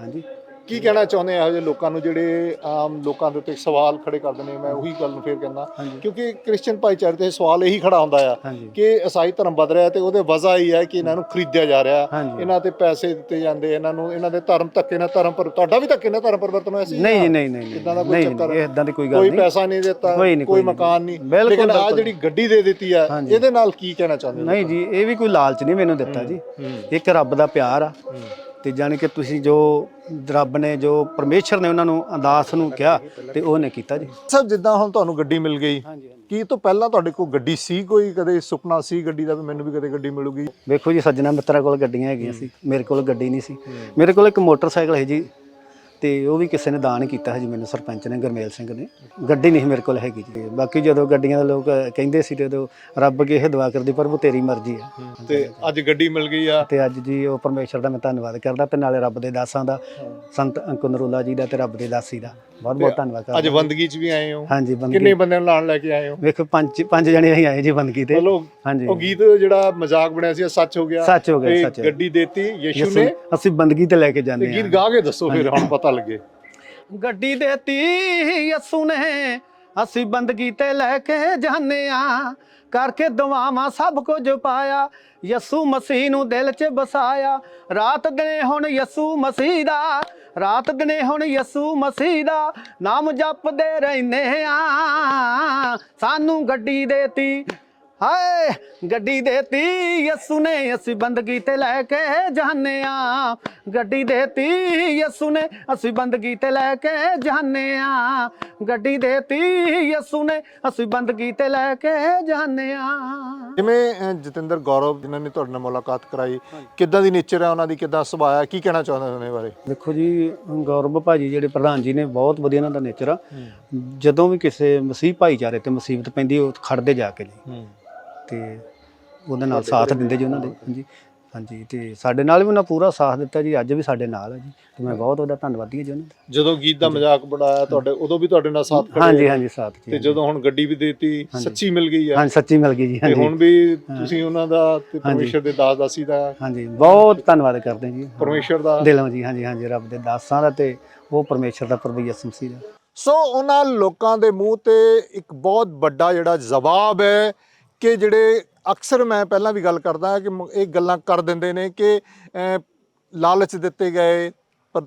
ਹਾਂਜੀ। ਕੀ ਕਹਿਣਾ ਚਾਹੁੰਦੇ ਆ ਇਹੋ ਜਿਹੇ ਲੋਕਾਂ ਨੂੰ ਜਿਹੜੇ ਆਮ ਲੋਕਾਂ ਦੇ ਉੱਤੇ ਸਵਾਲ ਖੜੇ ਕਰਦੇ ਨੇ? ਮੈਂ ਉਹੀ ਗੱਲ ਨੂੰ ਫੇਰ ਕਹਿੰਦਾ। ਕਿਉਂਕਿ ਕ੍ਰਿਸਚੀਅਨ ਭਾਈਚਾਰੇ ਤੇ ਸਵਾਲ ਇਹੀ ਖੜਾ ਹੁੰਦਾ ਆ ਕਿ ਈਸਾਈ ਧਰਮ ਵੱਧ ਰਿਹਾ ਤੇ ਉਹਦੇ ਵਜ੍ਹਾ ਹੀ ਹੈ ਕਿ ਇਹਨਾਂ ਨੂੰ ਖਰੀਦਿਆ ਜਾ ਰਿਹਾ। ਇਹਨਾਂ ਤੇ ਪੈਸੇ ਦਿੱਤੇ ਜਾਂਦੇ ਇਹਨਾਂ ਨੂੰ ਇਹਨਾਂ ਦੇ ਧਰਮ ਧੱਕੇ ਨਾਲ ਧਰਮ ਪਰ ਤੁਹਾਡਾ ਵੀ ਧੱਕੇ ਨਾਲ ਧਰਮ ਪਰਿਵਰਤਨ ਹੋਇਆ ਸੀ? ਨਹੀਂ ਨਹੀਂ ਨਹੀਂ ਇੱਦਾਂ ਦਾ ਨਹੀਂ ਕੋਈ ਨਹੀਂ ਚੱਕਰ ਇਹ ਇਦਾਂ ਦੀ ਕੋਈ ਗੱਲ ਕੋਈ ਨਹੀਂ। ਪੈਸਾ ਨਹੀਂ ਦਿੱਤਾ ਕੋਈ ਨਹੀਂ, ਕੋਈ ਕੋਈ ਨਹੀਂ। ਮਕਾਨ ਨਹੀਂ। ਲੇਕਿਨ ਆ। ਜਿਹੜੀ ਗੱਡੀ ਦੇ ਦਿੱਤੀ ਆ। ਇਹਦੇ ਨਾਲ ਕੀ ਕਹਿਣਾ ਚਾਹੁੰਦੇ ਨਹੀਂ ਜੀ ਇਹ ਵੀ ਕੋਈ ਲਾਲਚ ਨਹੀਂ ਮੈਨੂੰ ਦਿੱਤਾ ਜੀ। ਇੱਕ ਰੱਬ ਦਾ ਪਿਆਰ ਆ। ਤੇ ਜਾਣੀ ਕਿ ਤੁਸੀਂ ਜੋ ਰੱਬ ਨੇ ਜੋ ਪਰਮੇਸ਼ਰ ਨੇ ਉਹਨਾਂ ਨੂੰ ਅਰਦਾਸ ਨੂੰ ਕਿਹਾ ਤੇ ਉਹਨੇ ਕੀਤਾ ਜੀ। ਸਰ ਜਿੱਦਾਂ ਹੁਣ ਤੁਹਾਨੂੰ ਗੱਡੀ ਮਿਲ ਗਈ ਹਾਂਜੀ ਕੀ ਤੋਂ ਪਹਿਲਾਂ ਤੁਹਾਡੇ ਕੋਲ ਗੱਡੀ ਸੀ ਕੋਈ? ਕਦੇ ਸੁਪਨਾ ਸੀ ਗੱਡੀ ਦਾ ਵੀ ਮੈਨੂੰ ਵੀ ਕਦੇ ਗੱਡੀ ਮਿਲੂਗੀ? ਵੇਖੋ ਜੀ ਸੱਜਣਾ ਮਿੱਤਰਾਂ ਕੋਲ ਗੱਡੀਆਂ ਹੈਗੀਆਂ ਸੀ ਮੇਰੇ ਕੋਲ ਗੱਡੀ ਨਹੀਂ ਸੀ। ਮੇਰੇ ਕੋਲ ਇੱਕ ਮੋਟਰਸਾਈਕਲ ਹੈ ਜੀ ਤੇ ਉਹ ਵੀ ਕਿਸੇ ਨੇ ਦਾਨ ਕੀਤਾ ਹੈ ਜੀ ਮੈਨੂੰ ਸਰਪੰਚ ਨੇ ਗੁਰਮੇਲ ਸਿੰਘ ਨੇ। ਗੱਡੀ ਨਹੀਂ ਮੇਰੇ ਕੋਲ ਹੈਗੀ ਜੀ। ਬਾਕੀ ਜਦੋਂ ਗੱਡੀਆਂ ਦੇ ਲੋਕ ਕਹਿੰਦੇ ਸੀ ਤੇ ਉਦੋਂ ਰੱਬ ਅੱਗੇ ਇਹ ਦੁਆ ਕਰਦੀ ਪ੍ਰਭੂ ਤੇਰੀ ਮਰਜ਼ੀ ਆ। ਤੇ ਅੱਜ ਗੱਡੀ ਮਿਲ ਗਈ ਆ। ਤੇ ਅੱਜ ਜੀ ਉਹ ਪਰਮੇਸ਼ਰ ਦਾ ਮੈਂ ਧੰਨਵਾਦ ਕਰਦਾ ਤੇ ਨਾਲੇ ਰੱਬ ਦੇ ਦਾਸਾਂ ਦਾ ਸੰਤ ਅੰਕੁ ਨਰੂਲਾ ਜੀ ਦਾ ਤੇ ਰੱਬ ਦੇ ਦਾਸੀ ਦਾ। ਬਹੁਤ ਬਹੁਤ ਧੰਨਵਾਦ ਅੱਜ ਬੰਦਗੀ 'ਚ ਵੀ ਆਏ ਹੋ? ਹਾਂਜੀ ਬੰਦਗੀ। ਕਿੰਨੇ ਬੰਦਿਆਂ ਨੂੰ ਨਾਲ ਲੈ ਕੇ ਆਏ ਹੋ? ਵੇਖੋ ਪੰਜ ਪੰਜ ਜਣੇ ਅਸੀਂ ਆਏ ਜੀ ਬੰਦਗੀ ਤੇ। ਚਲੋ ਹਾਂਜੀ। ਉਹ ਗੀਤ ਜਿਹੜਾ ਮਜ਼ਾਕ ਬਣਿਆ ਸੀ ਉਹ ਸੱਚ ਹੋ ਗਿਆ। ਸੱਚ ਹੋ ਗਿਆ, ਸੱਚ ਹੋ ਗਿਆ। ਗੱਡੀ ਦੇਤੀ ਯਿਸੂ ਨੇ। ਅਸੀਂ ਬੰਦਗੀ ਤੇ ਲੈ ਕੇ ਤੇ ਜਾਂਦੇ ਗੀਤ ਹਾਂ। ਗਾ ਕੇ ਦੱਸੋ ਫਿਰ ਹੁਣ ਪਤਾ ਲੱਗੇ। ਗੱਡੀ ਦੇਤੀ ਯਸੂ ਨੇ। ਅਸੀਂ ਬੰਦਗੀ ਤੇ ਲੈ ਕੇ ਜਾਂਦੇ ਆ ਕਰਕੇ ਦੁਆਵਾਂ ਸਭ ਕੁਝ ਪਾਇਆ। ਯਸੂ ਮਸੀਹ ਨੂੰ ਦਿਲ 'ਚ ਬਸਾਇਆ ਰਾਤ ਦਿਨੇ ਹੁਣ ਯਸੂ ਮਸੀਹ ਦਾ, ਰਾਤ ਦਿਨੇ ਹੁਣ ਯਸੂ ਮਸੀਹ ਦਾ ਨਾਮ ਜਪਦੇ ਰਹਿੰਦੇ ਆ ਸਾਨੂੰ ਗੱਡੀ ਦੇਤੀ ਹਾਏ ਗੱਡੀ ਦੇਤੀ ਯਸੂ ਨੇ ਅਸੀਂ ਬੰਦਗੀ ਤੇ ਲੈ ਕੇ ਜਾਂਦੇ ਆ ਗੱਡੀ ਦੇਤੀ ਯਸੂ ਨੇ ਅਸੀਂ ਬੰਦਗੀ ਤੇ ਲੈ ਕੇ ਜਾਂਦੇ ਆ ਗੱਡੀ ਦੇਤੀ ਯਸੂ ਨੇ ਅਸੀਂ ਬੰਦਗੀ ਤੇ ਲੈ ਕੇ ਜਾਂਦੇ ਆ ਜਿਵੇਂ ਅਹ, ਜਤਿੰਦਰ ਗੌਰਵ ਜਿਨ੍ਹਾਂ ਨੇ ਤੁਹਾਡੇ ਨਾਲ ਮੁਲਾਕਾਤ ਕਰਾਈ ਕਿੱਦਾਂ ਦੀ ਨੇਚਰ ਹੈ ਉਹਨਾਂ ਦੀ ਕਿੱਦਾਂ ਸੁਭਾਅ ਹੈ ਕੀ ਕਹਿਣਾ ਚਾਹੁੰਦੇ ਹੋ ਉਹਦੇ ਬਾਰੇ? ਦੇਖੋ ਜੀ ਗੌਰਵ ਭਾਜੀ ਜਿਹੜੇ ਪ੍ਰਧਾਨ ਜੀ ਨੇ ਬਹੁਤ ਵਧੀਆ ਉਹਨਾਂ ਦਾ ਨੇਚਰ ਆ। ਜਦੋਂ ਵੀ ਕਿਸੇ ਮਸੀਹ ਭਾਈਚਾਰੇ ਤੇ ਮੁਸੀਬਤ ਪੈਂਦੀ ਉਹ ਖੜਦੇ ਜਾ ਕੇ ਜੀ। ਤੇ ਉਹਦੇ ਨਾਲ ਸਾਥ ਦਿੰਦੇ ਜੀ ਉਹਨਾਂ ਦੇ ਹਾਂਜੀ। ਹਾਂਜੀ ਤੇ ਸਾਡੇ ਨਾਲ ਵੀ ਉਹਨਾਂ ਪੂਰਾ ਸਾਥ ਦਿੱਤਾ ਜੀ ਅੱਜ ਵੀ ਸਾਡੇ ਨਾਲ ਹੈ ਜੀ। ਤੇ ਮੈਂ ਬਹੁਤ ਉਹਦਾ ਧੰਨਵਾਦੀ ਹਾਂ ਜੀ ਉਹਨਾਂ ਦਾ। ਜਦੋਂ ਗੀਤ ਦਾ ਮਜ਼ਾਕ ਬਣਾਇਆ ਤੁਹਾਡੇ ਉਦੋਂ ਵੀ ਤੁਹਾਡੇ ਨਾਲ ਸਾਥ ਖੜੇ ਹਾਂਜੀ ਹਾਂਜੀ ਸਾਥ ਤੇ ਜਦੋਂ ਹੁਣ ਗੱਡੀ ਵੀ ਦੇਤੀ ਸੱਚੀ ਮਿਲ ਗਈ ਆ। ਹਾਂਜੀ ਸੱਚੀ ਮਿਲ ਗਈ ਜੀ ਤੇ ਹਾਂਜੀ। ਹੁਣ ਵੀ ਤੁਸੀਂ ਉਹਨਾਂ ਦਾ ਤੇ ਪਰਮੇਸ਼ਰ ਦੇ ਦਾਸ ਦਾਸੀ ਦਾ ਹਾਂਜੀ ਬਹੁਤ ਧੰਨਵਾਦ ਕਰਦੇ ਹਾਂ ਜੀ। ਪਰਮੇਸ਼ਰ ਦਾ। ਦਿਲੋਂ ਜੀ ਹਾਂਜੀ ਹਾਂਜੀ ਰੱਬ ਦੇ ਦਾਸਾਂ ਦਾ ਤੇ ਉਹ ਪਰਮੇਸ਼ਰ ਦਾ ਪ੍ਰਭੂ ਯਿਸੂ ਮਸੀਹ ਦਾ। ਸੋ ਉਹਨਾਂ ਲੋਕਾਂ ਦੇ ਮੂੰਹ ਤੇ ਇੱਕ ਬਹੁਤ ਵੱਡਾ ਜਿਹੜਾ ਜਵਾਬ ਹੈ ਕਿ ਜਿਹੜੇ ਅਕਸਰ ਮੈਂ ਪਹਿਲਾਂ ਵੀ ਗੱਲ ਕਰਦਾ ਕਿ ਮ- ਇਹ ਗੱਲਾਂ ਕਰ ਦਿੰਦੇ ਨੇ ਕਿ ਲਾਲਚ ਦਿੱਤੇ ਗਏ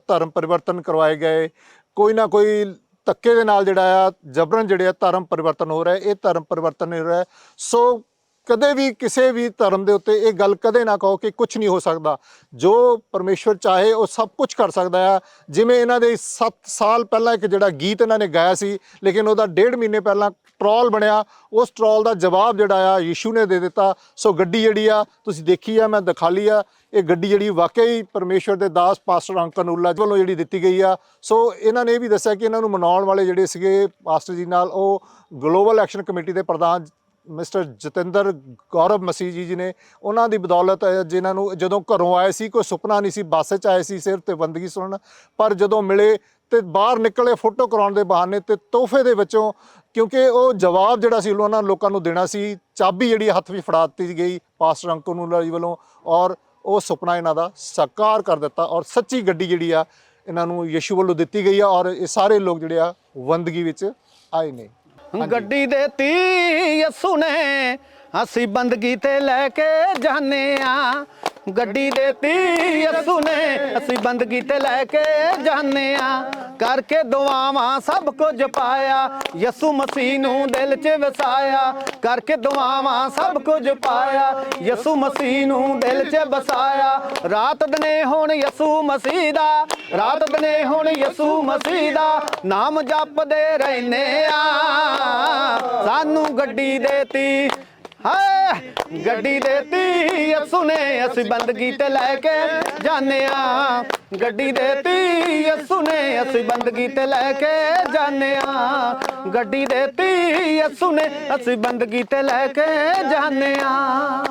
ਧਰਮ ਪਰਿਵਰਤਨ ਕਰਵਾਏ ਗਏ। ਕੋਈ ਨਾ ਕੋਈ ਧੱਕੇ ਦੇ ਨਾਲ ਜਿਹੜਾ ਆ, ਜਬਰਨ ਜਿਹੜੇ ਆ, ਧਰਮ ਪਰਿਵਰਤਨ ਹੋ ਰਿਹਾ, ਇਹ ਧਰਮ ਪਰਿਵਰਤਨ ਨਹੀਂ ਹੋ ਰਿਹਾ। ਸੋ ਕਦੇ ਵੀ ਕਿਸੇ ਵੀ ਧਰਮ ਦੇ ਉੱਤੇ ਇਹ ਗੱਲ ਕਦੇ ਨਾ ਕਹੋ ਕਿ ਕੁਝ ਨਹੀਂ ਹੋ ਸਕਦਾ। ਜੋ ਪਰਮੇਸ਼ਵਰ ਚਾਹੇ ਉਹ ਸਭ ਕੁਝ ਕਰ ਸਕਦਾ ਆ। ਜਿਵੇਂ ਇਹਨਾਂ ਦੇ 7 ਸਾਲ ਪਹਿਲਾਂ ਇੱਕ ਜਿਹੜਾ ਗੀਤ ਇਹਨਾਂ ਨੇ ਗਾਇਆ ਸੀ, ਲੇਕਿਨ ਉਹਦਾ ਡੇਢ ਮਹੀਨੇ ਪਹਿਲਾਂ ਟਰੋਲ ਬਣਿਆ। ਉਸ ਟਰੋਲ ਦਾ ਜਵਾਬ ਜਿਹੜਾ ਆ ਯੀਸ਼ੂ ਨੇ ਦੇ ਦਿੱਤਾ। ਸੋ ਗੱਡੀ ਜਿਹੜੀ ਆ, ਤੁਸੀਂ ਦੇਖੀ ਆ, ਮੈਂ ਦਿਖਾ ਲਈ ਆ। ਇਹ ਗੱਡੀ ਜਿਹੜੀ ਵਾਕਈ ਪਰਮੇਸ਼ਵਰ ਦੇ ਦਾਸ ਪਾਸਟਰ ਅੰਕਨੂਲਾ ਵੱਲੋਂ ਜਿਹੜੀ ਦਿੱਤੀ ਗਈ ਆ। ਸੋ ਇਹਨਾਂ ਨੇ ਇਹ ਵੀ ਦੱਸਿਆ ਕਿ ਇਹਨਾਂ ਨੂੰ ਮਨਾਉਣ ਵਾਲੇ ਜਿਹੜੇ ਸੀਗੇ ਪਾਸਟਰ ਜੀ ਨਾਲ, ਉਹ ਗਲੋਬਲ ਐਕਸ਼ਨ ਕਮੇਟੀ ਦੇ ਪ੍ਰਧਾਨ ਮਿਸਟਰ ਜਤਿੰਦਰ ਗੌਰਵ ਮਸੀਹ ਜੀ ਜੀ ਨੇ ਉਹਨਾਂ ਦੀ ਬਦੌਲਤ ਜਿਨ੍ਹਾਂ ਨੂੰ ਜਦੋਂ ਘਰੋਂ ਆਏ ਸੀ, ਕੋਈ ਸੁਪਨਾ ਨਹੀਂ ਸੀ, ਬੱਸ 'ਚ ਆਏ ਸੀ, ਸਿਰ ਤੇ ਬੰਦਗੀ ਸੁਣਨ। ਪਰ ਜਦੋਂ ਮਿਲੇ ਤੇ ਬਾਹਰ ਨਿਕਲੇ ਫੋਟੋ ਕਰਾਉਣ ਦੇ ਬਹਾਨੇ ਤੇ ਤੋਹਫੇ ਦੇ ਵਿੱਚੋਂ, ਕਿਉਂਕਿ ਉਹ ਜਵਾਬ ਜਿਹੜਾ ਸੀ, ਉਹਨਾਂ ਲੋਕਾਂ ਨੂੰ ਦੇਣਾ ਸੀ, ਚਾਬੀ ਜਿਹੜੀ ਹੱਥ ਵਿੱਚ ਫੜਾ ਦਿੱਤੀ ਗਈ ਪਾਸਟਰ ਅੰਕਨੂਲਾ ਜੀ ਵੱਲੋਂ, ਔਰ ਉਹ ਸੁਪਨਾ ਇਹਨਾਂ ਦਾ ਸਾਕਾਰ ਕਰ ਦਿੱਤਾ, ਔਰ ਸੱਚੀ ਗੱਡੀ ਜਿਹੜੀ ਆ, ਇਹਨਾਂ ਨੂੰ ਯਿਸੂ ਵੱਲੋਂ ਦਿੱਤੀ ਗਈ ਆ, ਔਰ ਇਹ ਸਾਰੇ ਲੋਕ ਜਿਹੜੇ ਆ ਬੰਦਗੀ ਵਿੱਚ ਆਏ ਨੇ। ਗੱਡੀ ਦੇਤੀ ਯਸੂ ਨੇ ਅਸੀਂ ਬੰਦਗੀ ਤੇ ਲੈ ਕੇ ਜਾਣੇ ਆ। ਗੱਡੀ ਦੇਤੀ ਯਸੂ ਨੇ ਅਸੀਂ ਬੰਦਗੀ ਤੇ ਲੈ ਕੇ ਜਾਣੇ ਆ। ਕਰਕੇ ਦੁਆਵਾਂ ਸਭ ਕੁਝ ਪਾਇਆ, ਯਸੂ ਮਸੀਹ ਨੂੰ ਦਿਲ 'ਚ ਵਸਾਇਆ। ਕਰਕੇ ਦੁਆਵਾਂ ਸਭ ਕੁਝ ਪਾਇਆ, ਯਸੂ ਮਸੀਹ ਨੂੰ ਦਿਲ 'ਚ ਵਸਾਇਆ। ਰਾਤ ਦਿਨੇ ਹੁਣ ਯਸੂ ਮਸੀਹ ਦਾ, ਰਾਤ ਦਿਨੇ ਹੁਣ ਯਸੂ ਮਸੀਹ ਦਾ ਨਾਮ ਜਪਦੇ ਰਹਿੰਦੇ ਆ। ਸਾਨੂੰ ਗੱਡੀ ਦੇਤੀ ਹਾਏ, ਗੱਡੀ ਦੇਤੀ ਯਸੂ ਨੇ ਅਸੀਂ ਬੰਦਗੀ ਤੇ ਲੈ ਕੇ ਜਾਣੇ ਆ। ਗੱਡੀ ਦੇਤੀ ਯਸੂ ਨੇ ਅਸੀਂ ਬੰਦਗੀ ਤੇ ਲੈ ਕੇ ਜਾਣੇ ਆ। ਗੱਡੀ ਦੇਤੀ ਯਸੂ ਨੇ ਅਸੀਂ ਬੰਦਗੀ ਤੇ ਲੈ ਕੇ ਜਾਣੇ ਆ।